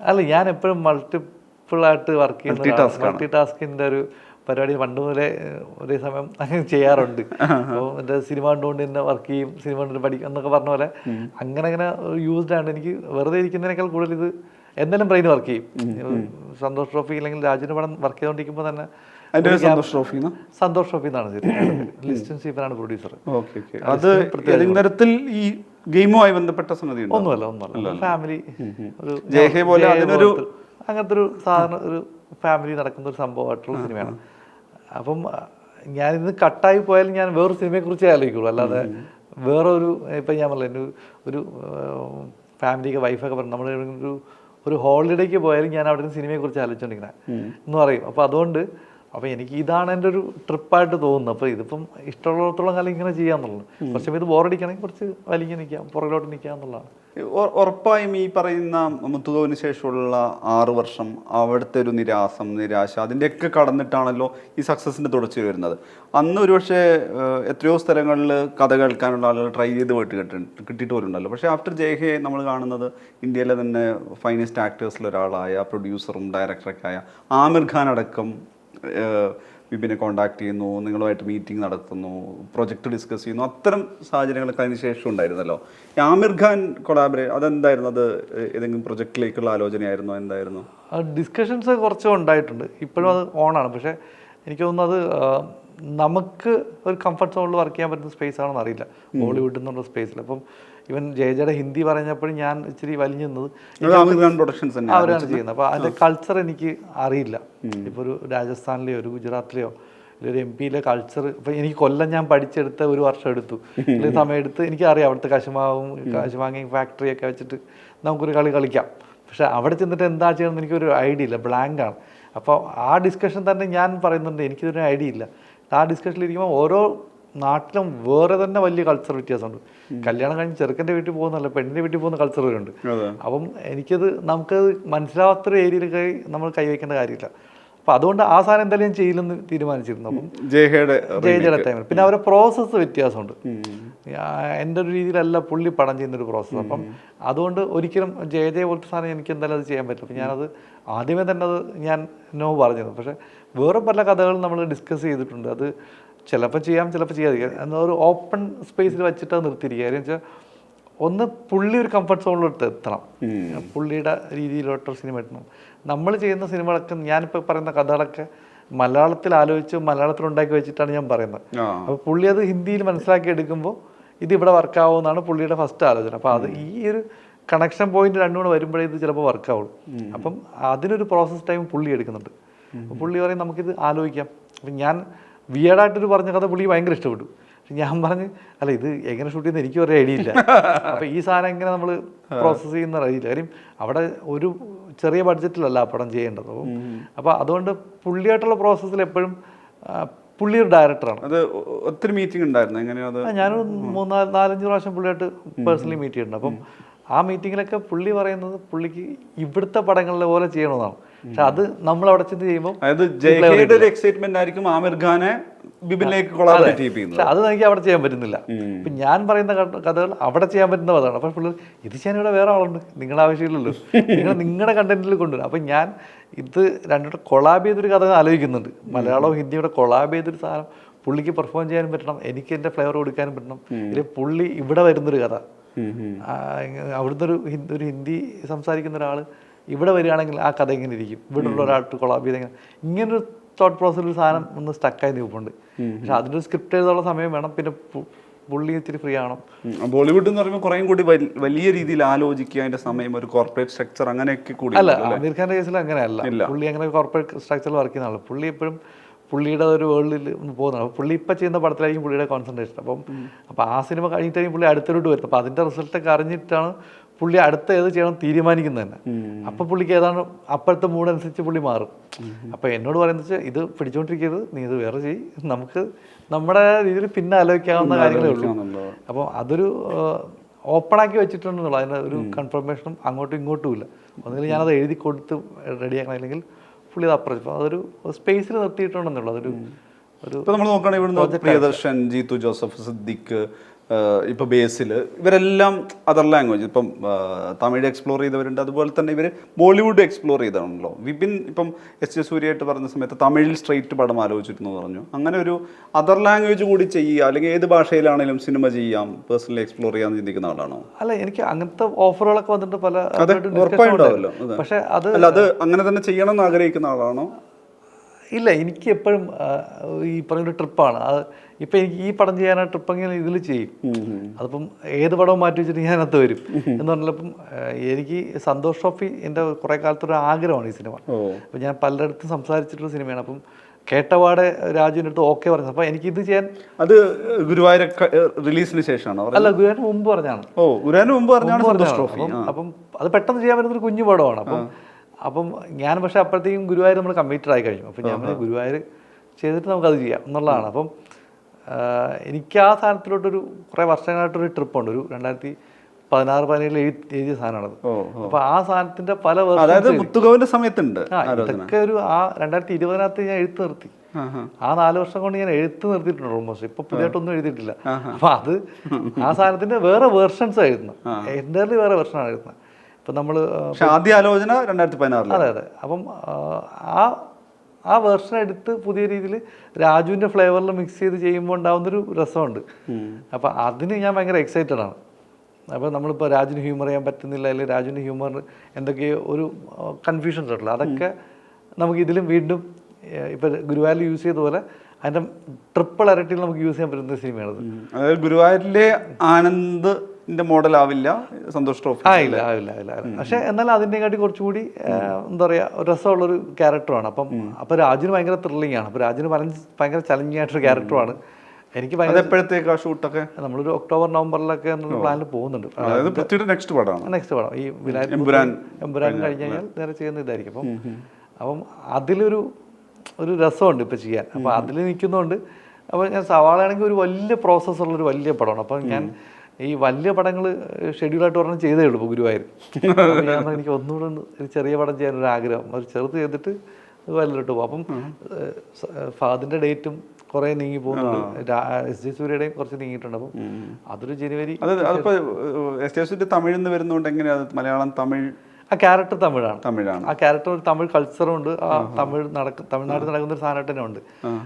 അല്ല ഞാൻ എപ്പോഴും മൾട്ടിപ്പിൾ ആയിട്ട് വർക്ക് ചെയ്യുന്ന മൾട്ടി ടാസ്കിന്റെ ഒരു പരിപാടി പണ്ട് മുതലേ ഒരേ സമയം അങ്ങനെ ചെയ്യാറുണ്ട് അപ്പോൾ എന്റെ സിനിമ കണ്ടുകൊണ്ട് തന്നെ വർക്ക് ചെയ്യും സിനിമ കണ്ടിട്ട് പഠിക്കും എന്നൊക്കെ പറഞ്ഞ പോലെ അങ്ങനെ അങ്ങനെ യൂസ്ഡ് ആണ്. എനിക്ക് വെറുതെ ഇരിക്കുന്നതിനേക്കാൾ കൂടുതൽ ഇത് എന്തായാലും ബ്രെയിൻ വർക്ക് ചെയ്യും. സന്തോഷ് ട്രോഫി അല്ലെങ്കിൽ രാജുവിന് പടം വർക്ക് ചെയ്തുകൊണ്ടിരിക്കുമ്പോൾ തന്നെ സന്തോഷ് ട്രോഫി സന്തോഷ് ട്രോഫി എന്നാണ് ലിസ്റ്റൻ സീപ്പനാണ് പ്രൊഡ്യൂസർ അത് തരത്തിൽ ഈ ഗെയിമുമായി ബന്ധപ്പെട്ട സംഗതി ഒന്നുമല്ല ഒന്നുമല്ല. ഫാമിലി ഒരു പോലെ അതിനൊരു- അങ്ങനത്തെ ഒരു സാധാരണ ഒരു ഫാമിലി നടക്കുന്ന ഒരു സംഭവമായിട്ടുള്ള സിനിമയാണ്. അപ്പം ഞാനിന്ന് കട്ടായി പോയാലും ഞാൻ വേറൊരു സിനിമയെ കുറിച്ചേ ആലോചിക്കുള്ളൂ. അല്ലാതെ വേറൊരു ഇപ്പം ഞാൻ പറഞ്ഞില്ല എന്റെ ഒരു ഫാമിലിക്ക് വൈഫൊക്കെ പറഞ്ഞു നമ്മൾ ഒരു ഒരു ഹോളിഡേക്ക് പോയാലും ഞാൻ അവിടെ നിന്ന് സിനിമയെ കുറിച്ച് ആലോചിച്ചുകൊണ്ടിരിക്കണേ എന്ന് പറയും. അപ്പോൾ അതുകൊണ്ട് അപ്പോൾ എനിക്ക് ഇതാണ് എന്റെ ഒരു ട്രിപ്പായിട്ട് തോന്നുന്നത്. അപ്പോൾ ഇതിപ്പം ഇഷ്ടമുള്ളിടത്തോളം കാലം ഇങ്ങനെ ചെയ്യാന്നുള്ളത് കുറച്ച് ഇത് ബോറടിക്കണമെങ്കിൽ കുറച്ച് വലിഞ്ഞ് നിൽക്കാം പുറകിലോട്ട് നിൽക്കാം എന്നുള്ളതാണ്. ഉറപ്പായും ഈ പറയുന്ന മുത്തുതോവിന് ശേഷമുള്ള ആറു വർഷം അവിടുത്തെ ഒരു നിരാസം നിരാശ അതിന്റെയൊക്കെ കടന്നിട്ടാണല്ലോ ഈ സക്സസിന്റെ തുടർച്ച വരുന്നത്. അന്ന് ഒരുപക്ഷെ എത്രയോ സ്ഥലങ്ങളിൽ കഥ കേൾക്കാനുള്ള ആളുകൾ ട്രൈ ചെയ്ത് പോയിട്ട് കിട്ടി കിട്ടിയിട്ട് പോലുണ്ടല്ലോ. പക്ഷേ ആഫ്റ്റർ ജയഹെ നമ്മൾ കാണുന്നത് ഇന്ത്യയിലെ തന്നെ ഫൈനസ്റ്റ് ആക്ടേഴ്സിൽ ഒരാളായ പ്രൊഡ്യൂസറും ഡയറക്ടറൊക്കെ ആയ ആമിർ ഖാൻ അടക്കം വിപിനെ കോണ്ടാക്ട് ചെയ്യുന്നു നിങ്ങളുമായിട്ട് മീറ്റിംഗ് നടത്തുന്നു പ്രൊജക്ട് ഡിസ്കസ് ചെയ്യുന്നു. അത്തരം സാഹചര്യങ്ങളൊക്കെ അതിന് ശേഷം ഉണ്ടായിരുന്നല്ലോ. ഈ ആമിർ ഖാൻ കൊളാബറേ അതെന്തായിരുന്നു? അത് ഏതെങ്കിലും പ്രൊജക്റ്റിലേക്കുള്ള ആലോചനയായിരുന്നോ? എന്തായിരുന്നു? ഡിസ്കഷൻസ് കുറച്ച് ഉണ്ടായിട്ടുണ്ട്. ഇപ്പോഴും അത് ഓണാണ് പക്ഷേ എനിക്ക് തോന്നുന്നത് അത് നമുക്ക് ഒരു കംഫർട്ട് സോണിൽ വർക്ക് ചെയ്യാൻ പറ്റുന്ന സ്പേസ് ആണെന്ന് അറിയില്ല. ബോളിവുഡ് എന്നുള്ള സ്പേസിൽ അപ്പം ഇവൻ ജയജയുടെ ഹിന്ദി പറഞ്ഞപ്പോഴും ഞാൻ ഇച്ചിരി വലിഞ്ഞു നിന്നത് അത് പ്രൊഡക്ഷൻസ് തന്നെ. അവരാണ് ചെയ്യുന്നത്. അപ്പോൾ അതിന്റെ കൾച്ചർ എനിക്ക് അറിയില്ല. ഇപ്പോൾ ഒരു രാജസ്ഥാനിലെയോ ഒരു ഗുജറാത്തിലെയോ അല്ലെങ്കിൽ ഒരു എം പിയിലെ കൾച്ചർ ഇപ്പം എനിക്ക് കൊല്ലം ഞാൻ പഠിച്ചെടുത്ത ഒരു വർഷം എടുത്തു. അല്ലെങ്കിൽ സമയം എടുത്ത് എനിക്കറിയാം അവിടുത്തെ കശുമാവും കശുമാങ്ങയും ഫാക്ടറി ഒക്കെ വെച്ചിട്ട് നമുക്കൊരു കളി കളിക്കാം. പക്ഷേ അവിടെ ചെന്നിട്ട് എന്താ ചെയ്യണമെന്ന് എനിക്കൊരു ഐഡിയ ഇല്ല. ബ്ലാങ്ക് ആണ്. അപ്പോൾ ആ ഡിസ്കഷൻ തന്നെ ഞാൻ പറയുന്നുണ്ട്. എനിക്കിതൊരു ഐഡിയ ഇല്ല. ആ ഡിസ്കഷനിൽ ഇരിക്കുമ്പോൾ ഓരോ നാട്ടിലും വേറെ തന്നെ വലിയ കൾച്ചർ വ്യത്യാസമുണ്ട്. കല്യാണം കഴിഞ്ഞ് ചെറുക്കന്റെ വീട്ടിൽ പോകുന്നല്ല പെണ്ണിന്റെ വീട്ടിൽ പോകുന്ന കൾച്ചറുകളുണ്ട് അപ്പം എനിക്കത് നമുക്കത് മനസ്സിലാവാത്തൊരു ഏരിയയിൽ കൈ നമ്മൾ കൈവയ്ക്കേണ്ട കാര്യമില്ല. അപ്പം അതുകൊണ്ട് ആ സാധനം എന്തായാലും ഞാൻ ചെയ്യില്ലെന്ന് തീരുമാനിച്ചിരുന്നു. അപ്പം ജയഹയുടെ ജയജയുടെ ടൈമിൽ പിന്നെ അവരുടെ പ്രോസസ്സ് വ്യത്യാസമുണ്ട്. എന്റെ ഒരു രീതിയിലല്ല പുള്ളി പടം ചെയ്യുന്ന ഒരു പ്രോസസ്സ് അപ്പം അതുകൊണ്ട് ഒരിക്കലും ജയ ജയ പോലത്തെ സാധനം എനിക്ക് എന്തായാലും അത് ചെയ്യാൻ പറ്റില്ല. അപ്പം ഞാനത് ആദ്യമേ തന്നെ അത് ഞാൻ നോ പറഞ്ഞിരുന്നു. പക്ഷേ വേറെ പല കഥകളും നമ്മൾ ഡിസ്കസ് ചെയ്തിട്ടുണ്ട്. അത് ചിലപ്പോൾ ചെയ്യാം ചിലപ്പോൾ ചെയ്യാതിരിക്കാം എന്നാൽ ഒരു ഓപ്പൺ സ്പേസിൽ വെച്ചിട്ട് അത് നിർത്തിയിരിക്കുക. കാര്യം വെച്ചാൽ ഒന്ന് പുള്ളി ഒരു കംഫർട്ട് സോണിലോട്ട് എത്തണം. പുള്ളിയുടെ രീതിയിലോട്ടൊരു സിനിമ എത്തണം നമ്മൾ ചെയ്യുന്ന സിനിമകളൊക്കെ ഞാനിപ്പോൾ പറയുന്ന കഥകളൊക്കെ മലയാളത്തിൽ ആലോചിച്ച് മലയാളത്തിൽ ഉണ്ടാക്കി വെച്ചിട്ടാണ് ഞാൻ പറയുന്നത്. അപ്പോൾ പുള്ളി അത് ഹിന്ദിയിൽ മനസ്സിലാക്കി എടുക്കുമ്പോൾ ഇത് ഇവിടെ വർക്കാവുമെന്നാണ് പുള്ളിയുടെ ഫസ്റ്റ് ആലോചന. അപ്പോൾ അത് ഈ ഒരു കണക്ഷൻ പോയിന്റ് രണ്ടു കൂടെ വരുമ്പോഴേ ഇത് ചിലപ്പോൾ വർക്കാവുള്ളൂ അപ്പം അതിനൊരു പ്രോസസ് ടൈം പുള്ളി എടുക്കുന്നുണ്ട്. അപ്പോൾ പുള്ളി പറയും നമുക്കിത് ആലോചിക്കാം. അപ്പം ഞാൻ വിയർഡായിട്ടൊരു പറഞ്ഞ കഥ പുള്ളി ഭയങ്കര ഇഷ്ടപ്പെട്ടു. പക്ഷെ ഞാൻ പറഞ്ഞ് അല്ല ഇത് എങ്ങനെ ഷൂട്ട് ചെയ്യുന്ന എനിക്കും ഒരു ഐഡിയ ഇല്ല. അപ്പോൾ ഈ സാധനം എങ്ങനെ നമ്മൾ പ്രോസസ്സ് ചെയ്യുന്ന അറിയില്ല. കാര്യം അവിടെ ഒരു ചെറിയ ബഡ്ജറ്റിലല്ല ആ പടം ചെയ്യേണ്ടത്. അപ്പം അപ്പോൾ അതുകൊണ്ട് പുള്ളിയായിട്ടുള്ള പ്രോസസ്സിൽ എപ്പോഴും പുള്ളി ഒരു ഡയറക്ടറാണ് അത് ഒത്തിരി മീറ്റിംഗ് ഉണ്ടായിരുന്നു? എങ്ങനെയാണ് ഞാനൊരു മൂന്നാൽ നാലഞ്ച് പ്രാവശ്യം പുള്ളിയായിട്ട് പേഴ്സണലി മീറ്റ് ചെയ്തിട്ടുണ്ട്. അപ്പം ആ മീറ്റിങ്ങിലൊക്കെ പുള്ളി പറയുന്നത് പുള്ളിക്ക് ഇവിടുത്തെ പടങ്ങളിലെ പോലെ ചെയ്യണമെന്നാണ്. പക്ഷെ അത് നമ്മൾ അവിടെ ചെന്ന് ചെയ്യുമ്പോൾ അതായത് ഒരു എക്സൈറ്റ്മെന്റ് ആയിരിക്കും ആമിർ ഖാനെ ബിബിനിലേക്ക് കൊളാബറേറ്റ് അത് എനിക്ക് അവിടെ ചെയ്യാൻ പറ്റുന്നില്ല. ഇപ്പം ഞാൻ പറയുന്ന കഥകൾ അവിടെ ചെയ്യാൻ പറ്റുന്ന കഥകളാണ്. അപ്പോൾ പുള്ളി ഇത് ചെയ്യാൻ ഇവിടെ വേറെ ആളുണ്ട്. നിങ്ങളുടെ ആവശ്യമില്ലല്ലോ. നിങ്ങൾ നിങ്ങളുടെ കണ്ടന്റിൽ കൊണ്ടുവരും. അപ്പം ഞാൻ ഇത് രണ്ടുകൂടെ കൊളാബ് ചെയ്തൊരു കഥ ആലോചിക്കുന്നുണ്ട്. മലയാളവും ഹിന്ദിയുടെ കൊളാബ് ചെയ്തൊരു സാധനം പുള്ളിക്ക് പെർഫോം ചെയ്യാനും പറ്റണം. എനിക്ക് എന്റെ ഫ്ലേവർ കൊടുക്കാനും പറ്റണം. ഇതിൽ പുള്ളി ഇവിടെ വരുന്നൊരു കഥ. അവിടുന്ന് ഒരു ഹിന്ദി ഒരു ഹിന്ദി സംസാരിക്കുന്ന ഒരാൾ ഇവിടെ വരികയാണെങ്കിൽ ആ കഥ ഇങ്ങനെ ഇരിക്കും. ഇവിടെ ഉള്ള ഒരാൾക്ക് കൊളാബ് ചെയ്തെങ്കിൽ ഇങ്ങനൊരു തോട്ട് പ്രോസസ്സിൽ ഒരു സാധനം ഒന്ന് സ്റ്റക്കായി നിൽപ്പുണ്ട്. പക്ഷെ അതിനൊരു സ്ക്രിപ്റ്റ് എഴുതാനുള്ള സമയം വേണം. പിന്നെ പുള്ളി ഇത്തിരി ഫ്രീ ആവണം. ബോളിവുഡ് എന്ന് പറയുമ്പോൾ കുറേ കൂടി വലിയ രീതിയിൽ ആലോചിക്കുക അതിന്റെ സമയം ഒരു കോർപ്പറേറ്റ് സ്ട്രക്ചർ അങ്ങനെയൊക്കെ കൂടി അല്ല അമീർ ഖാന്റെ കേസിൽ അങ്ങനെയല്ല. പുള്ളി അങ്ങനെ കോർപ്പറേറ്റ് സ്ട്രക്ചറിൽ വർക്ക് ചെയ്യുന്ന ആൾ. പുള്ളി എപ്പോഴും പുള്ളിയുടെ ഒരു വേൾഡിൽ പോകുന്നത് അപ്പോൾ പുള്ളി ഇപ്പം ചെയ്യുന്ന പടത്തിലായിരിക്കും പുള്ളിയുടെ കോൺസെൻട്രേഷൻ അപ്പം അപ്പോൾ ആ സിനിമ കഴിഞ്ഞിട്ടായിരിക്കും പുള്ളി അടുത്തോട്ട് വരുന്നത് അപ്പോൾ അതിന്റെ റിസൾട്ടൊക്കെ അറിഞ്ഞിട്ടാണ് പുള്ളി അടുത്ത ഏത് ചെയ്യണം തീരുമാനിക്കുന്നത് തന്നെ. അപ്പൊ പുള്ളിക്ക് ഏതാണ് അപ്പോഴത്തെ മൂഡ് അനുസരിച്ച് പുള്ളി മാറും. അപ്പൊ എന്നോട് പറയുന്നത് വെച്ചാൽ ഇത് പിടിച്ചോണ്ടിരിക്കരുത് നീ ഇത് വേറെ ചെയ് നമുക്ക് നമ്മുടെ രീതിയിൽ പിന്നെ ആലോചിക്കാവുന്ന കാര്യങ്ങളേ ഉള്ളൂ. അപ്പൊ അപ്പോൾ അതൊരു ഓപ്പണാക്കി വെച്ചിട്ടുണ്ടെന്നുള്ളൂ. അതിന്റെ ഒരു കൺഫർമേഷനും അങ്ങോട്ടും ഇങ്ങോട്ടും ഇല്ല. ഒന്നുകിൽ ഞാനത് എഴുതി കൊടുത്ത് റെഡിയാക്കണം അല്ലെങ്കിൽ പുള്ളി അത് അപ്രോച്ച് അപ്പോൾ അതൊരു സ്പേസിൽ നിർത്തിയിട്ടുണ്ടെന്നുള്ളൂ. അതൊരു ഒരു നമ്മൾ നോക്കുകയാണെങ്കിൽ ഇവിടുന്ന് പ്രിയദർശൻ ജീത്തു ജോസഫ് സിദ്ദിഖ് ആഹ് ഇപ്പൊ ബേസിൽ ഇവരെല്ലാം അതർ ലാംഗ്വേജ് ഇപ്പം തമിഴ് എക്സ്പ്ലോർ ചെയ്തവരുണ്ട്. അതുപോലെ തന്നെ ഇവർ ബോളിവുഡ് എക്സ്പ്ലോർ ചെയ്താണല്ലോ. വിപിൻ ഇപ്പം എസ് ജെ സൂര്യയായിട്ട് പറഞ്ഞ സമയത്ത് തമിഴിൽ സ്ട്രെയിറ്റ് പടം ആലോചിച്ചിരുന്നു പറഞ്ഞു. അങ്ങനെ ഒരു അതർ ലാംഗ്വേജ് കൂടി ചെയ്യുക അല്ലെങ്കിൽ ഏത് ഭാഷയിലാണെങ്കിലും സിനിമ ചെയ്യാം പേഴ്സണലി എക്സ്പ്ലോർ ചെയ്യാൻ ചിന്തിക്കുന്ന ആളാണോ? അല്ല എനിക്ക് അങ്ങനത്തെ ഓഫറുകളൊക്കെ വന്നിട്ട് പല ഉറപ്പായിട്ടുണ്ടാവുമല്ലോ ഉറപ്പായിട്ടുണ്ടാവല്ലോ. പക്ഷേ അത് അല്ല അത് അങ്ങനെ തന്നെ ചെയ്യണം എന്ന് ആഗ്രഹിക്കുന്ന ആളാണോ? ഇല്ല എനിക്ക് എപ്പോഴും ഈ പറഞ്ഞൊരു ട്രിപ്പാണ് അത് ഇപ്പം എനിക്ക് ഈ പടം ചെയ്യാനായിട്ട് ട്രിപ്പെങ്കിലും ഇതിൽ ചെയ്യും? അതിപ്പം ഏത് പടവും മാറ്റി വെച്ചിട്ട് ഞാൻ അതിനകത്ത് വരും എന്ന് പറഞ്ഞപ്പം എനിക്ക് സന്തോഷ് ട്രോഫി എന്റെ കുറേ കാലത്തൊരു ആഗ്രഹമാണ് ഈ സിനിമ. അപ്പം ഞാൻ പലയിടത്തും സംസാരിച്ചിട്ടുള്ള സിനിമയാണ്. അപ്പം കേട്ടപാട് രാജുവിന്റെ അടുത്ത് ഓക്കെ പറഞ്ഞു അപ്പോൾ ഇത് ചെയ്യാൻ അത് ഗുരുവായൂർ റിലീസിന് ശേഷമാണോ? അല്ല ഗുരുവായൂർ മുമ്പ് പറഞ്ഞാണ് ഓ ഗുരുവായൂർ മുമ്പ് പറഞ്ഞാണ് സന്തോഷ്. ട്രോഫി. അപ്പം അത് പെട്ടെന്ന് ചെയ്യാൻ പറ്റുന്ന ഒരു കുഞ്ഞു പടമാണ്. അപ്പം അപ്പം ഞാൻ പക്ഷെ അപ്പോഴത്തേക്കും ഗുരുവായൂർ നമ്മൾ കമ്മിറ്റഡ് ആയി കഴിഞ്ഞു. അപ്പം ഞാൻ ഗുരുവായൂർ ചെയ്തിട്ട് നമുക്കത് ചെയ്യാം എന്നുള്ളതാണ്. അപ്പം എനിക്ക് ആ സാധനത്തിലോട്ടൊരു കുറേ വർഷങ്ങളായിട്ടൊരു ട്രിപ്പുണ്ട്. ഒരു രണ്ടായിരത്തി പതിനാറ് പതിനേഴിൽ എഴുതി എഴുതിയ സാധനമാണത്. അപ്പൊ ആ സാധനത്തിന്റെ പല അതായത് മുത്തുകവിന്റെ സമയത്തുണ്ട് ഇതൊക്കെ ഒരു ആ രണ്ടായിരത്തി ഇരുപതിനകത്ത് ഞാൻ എഴുത്ത് നിർത്തി. ആ നാല് വർഷം കൊണ്ട് ഞാൻ എഴുത്ത് നിർത്തിയിട്ടുണ്ട് ഓൾമോസ്റ്റ് ഇപ്പൊ പുതിയതായിട്ടൊന്നും എഴുതിയിട്ടില്ല. അപ്പൊ അത് ആ സാധനത്തിന്റെ വേറെ വേർഷൻസ് ആയിരുന്നു എന്റർലി വേറെ വേർഷനാണ് എഴുതുന്നത്. ഇപ്പൊ നമ്മൾ ആദ്യ ആലോചന രണ്ടായിരത്തി പതിനാറ് അതെ അതെ. അപ്പം ആ, ആ വേർഷൻ എടുത്ത് പുതിയ രീതിയിൽ രാജുവിന്റെ ഫ്ലേവറിൽ മിക്സ് ചെയ്ത് ചെയ്യുമ്പോൾ ഉണ്ടാകുന്നൊരു രസമുണ്ട്. അപ്പം അതിന് ഞാൻ ഭയങ്കര എക്സൈറ്റഡ് ആണ്. അപ്പോൾ നമ്മളിപ്പോൾ രാജുവിന് ഹ്യൂമർ ചെയ്യാൻ പറ്റുന്നില്ല അല്ലെങ്കിൽ രാജുവിന്റെ ഹ്യൂമർ എന്തൊക്കെയോ ഒരു കൺഫ്യൂഷൻസ് ഉണ്ടല്ലോ അതൊക്കെ നമുക്ക് ഇതിലും വീണ്ടും ഇപ്പം ഗുരുവായൂരിൽ യൂസ് ചെയ്ത പോലെ അതിന്റെ ട്രിപ്പിൾ ഇരട്ടിയിൽ നമുക്ക് യൂസ് ചെയ്യാൻ പറ്റുന്ന സിനിമയാണത് അതായത് ഗുരുവായൂരിലെ ആനന്ദിന്റെ മോഡൽ ആവില്ല സന്തോഷ് ട്രോഫി. പക്ഷെ എന്നാൽ അതിനെക്കാട്ടി കുറച്ചുകൂടി എന്താ പറയുക രസമുള്ളൊരു ക്യാരക്ടറാണ് അപ്പം അപ്പൊ രാജുന് ഭയങ്കര ത്രില്ലിംഗ് ആണ്. അപ്പൊ രാജുന് ഭയങ്കര ചലഞ്ചിങ് ആയിട്ടൊരു ക്യാരക്ടറാണ് എനിക്ക് എപ്പോഴത്തേക്കാ ഷൂട്ടൊക്കെ നമ്മളൊരു ഒക്ടോബർ നവംബറിലൊക്കെ എന്നുള്ള പ്ലാനിൽ പോകുന്നുണ്ട്. പൃഥ്വിയുടെ നെക്സ്റ്റ് പടമാണ്. നെക്സ്റ്റ് പടം. ഈ വിനായക് എമ്പുരാൻ എമ്പുരാൻ കഴിഞ്ഞ് കഴിഞ്ഞാൽ നേരെ ചെയ്യുന്ന ഇതായിരിക്കും. അപ്പം അപ്പം അതിലൊരു ഒരു രസമുണ്ട് ഇപ്പം ചെയ്യാൻ. അപ്പം അതിൽ നിൽക്കുന്നതുകൊണ്ട് അപ്പോൾ ഞാൻ സവാളയാണെങ്കിൽ ഒരു വലിയ പ്രോസസ്സുള്ള ഒരു വലിയ പടമാണ്. അപ്പം ഞാൻ ഈ വലിയ പടങ്ങൾ ഷെഡ്യൂളായിട്ട് പറഞ്ഞാൽ ചെയ്തേ ഉള്ളൂ ഇപ്പോൾ ഗുരുവായൂർ. എനിക്ക് ഒന്നുകൂടെ ഒന്ന് ഒരു ചെറിയ പടം ചെയ്യാൻ ഒരു ആഗ്രഹം. അത് ചെറുത് ചെയ്തിട്ട് വല്ലോട്ട് പോകും അപ്പം ഫാദിന്റെ ഡേറ്റും കുറേ നീങ്ങി പോകുന്നുണ്ട്. എസ് ജെ സൂര്യയുടെയും കുറച്ച് നീങ്ങിയിട്ടുണ്ട്. അപ്പം അതൊരു ജനുവരി അത് അതിപ്പോ എസ് ജെ സൂര്യ തമിഴിൽ നിന്ന് വരുന്നതുകൊണ്ട് എങ്ങനെയാ? മലയാളം തമിഴ് ആ ക്യാരക്ടർ തമിഴാണ്. തമിഴാണ്. ആ ക്യാരക്ടർ ഒരു തമിഴ് കൾച്ചറും ഉണ്ട് ആ തമിഴ് നടക്ക തമിഴ്നാട്ടിൽ നടക്കുന്ന ഒരു സാധനം തന്നെ ഉണ്ട്.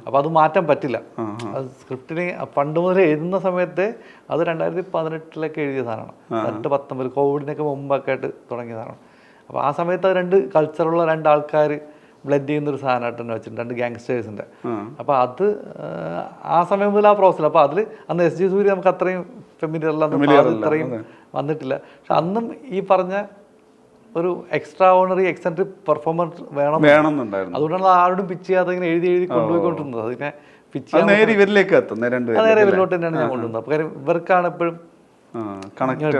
അപ്പോൾ അത് മാറ്റാൻ പറ്റില്ല. അത് സ്ക്രിപ്റ്റിനെ പണ്ട് മുതൽ എഴുതുന്ന സമയത്ത് അത് രണ്ടായിരത്തി പതിനെട്ടിലൊക്കെ എഴുതിയ സാധനമാണ്. രണ്ട് പത്തൊമ്പത് കോവിഡിനൊക്കെ മുമ്പൊക്കെ ആയിട്ട് തുടങ്ങിയ സാധനമാണ്. അപ്പോൾ ആ സമയത്ത് അത് രണ്ട് കൾച്ചറുള്ള രണ്ട് ആൾക്കാർ ബ്ലെൻഡ് ചെയ്യുന്ന ഒരു സാധനമായിട്ട് തന്നെ വെച്ചിട്ടുണ്ട്. രണ്ട് ഗ്യാങ്സ്റ്റേഴ്സിന്റെ അപ്പോൾ അത് ആ, സമയം മുതൽ ആ പ്രോസസ്സിൽ അപ്പോൾ അതിൽ അന്ന് എസ് ജി സൂര്യ നമുക്ക് അത്രയും ഫെമിലിയർ അല്ല. വന്നിട്ടില്ല. പക്ഷെ അന്നും ഈ പറഞ്ഞ ഒരു എക്സ്ട്രാ ഓണറി എക്സെൻട്രി പെർഫോമൻസ് വേണം. വേണമെന്നുണ്ടായിരുന്നു. അതുകൊണ്ടാണ് ആരോടും പിച്ച് ചെയ്യാതെ ഇങ്ങനെ എഴുതി എഴുതി കൊണ്ടുപോയിക്കൊണ്ടിരുന്നത്. അതിനെ പിച്ച് നേരെ ഇവരിലേക്ക് എത്തും നേരെ ഇവരിലോട്ട് തന്നെയാണ് ഞാൻ കൊണ്ടുവന്നത്. അപ്പോൾ കാര്യം ഇവർക്കാണ് എപ്പോഴും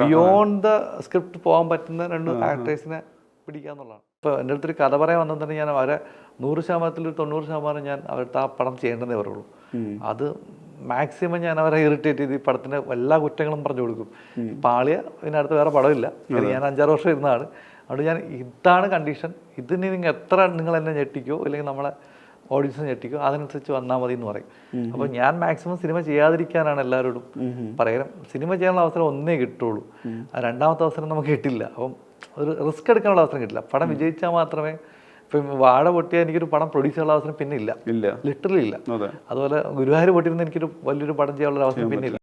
ബിയോണ്ട് ദ സ്ക്രിപ്റ്റ് പോകാൻ പറ്റുന്ന രണ്ട് ആക്ടേഴ്സിനെ പിടിക്കുക എന്നുള്ളതാണ്. ഇപ്പോൾ എന്റെ അടുത്തൊരു കഥ പറയാൻ വന്നാൽ തന്നെ ഞാൻ അവരെ നൂറ് ശതമാനത്തിൽ ഒരു തൊണ്ണൂറ് ശതമാനം ഞാൻ അവരുടെ ആ പടം ചെയ്യേണ്ടതേ പറയുള്ളൂ. അത് മാക്സിമം ഞാൻ അവരെ ഇറിറ്റേറ്റ് ചെയ്ത് ഈ പടത്തിന്റെ എല്ലാ കുറ്റങ്ങളും പറഞ്ഞു കൊടുക്കും. പാളിയ പിന്നെ അടുത്ത് വേറെ പടമില്ല. ഞാൻ അഞ്ചാറ് വർഷം ഇരുന്നതാണ് അതുകൊണ്ട് ഞാൻ ഇതാണ് കണ്ടീഷൻ ഇതിന് നിങ്ങൾ എത്ര നിങ്ങൾ എന്നെ ഞെട്ടിക്കോ അല്ലെങ്കിൽ നമ്മളെ ഓഡിയൻസ് ഞെട്ടിക്കോ അതിനനുസരിച്ച് വന്നാൽ മതി എന്ന് പറയും. അപ്പോൾ ഞാൻ മാക്സിമം സിനിമ ചെയ്യാതിരിക്കാനാണ് എല്ലാവരോടും പറയാം സിനിമ ചെയ്യാനുള്ള അവസരം ഒന്നേ കിട്ടുള്ളൂ. രണ്ടാമത്തെ അവസരം നമുക്ക് കിട്ടില്ല. അപ്പം ഒരു റിസ്ക് എടുക്കാനുള്ള അവസരം കിട്ടില്ല. പടം വിജയിച്ചാൽ മാത്രമേ ഇപ്പം വാഴ പൊട്ടിയാൽ എനിക്കൊരു പടം പ്രൊഡ്യൂസ് ചെയ്യാനുള്ള അവസരം പിന്നെ ഇല്ല. ഇല്ല. ലിറ്ററലി ഇല്ല. അതെ. അതുപോലെ ഗുരുവായൂർ പൊട്ടിയിരുന്ന എനിക്കൊരു വലിയൊരു പടം ചെയ്യാനുള്ള അവസരം പിന്നെ ഇല്ല.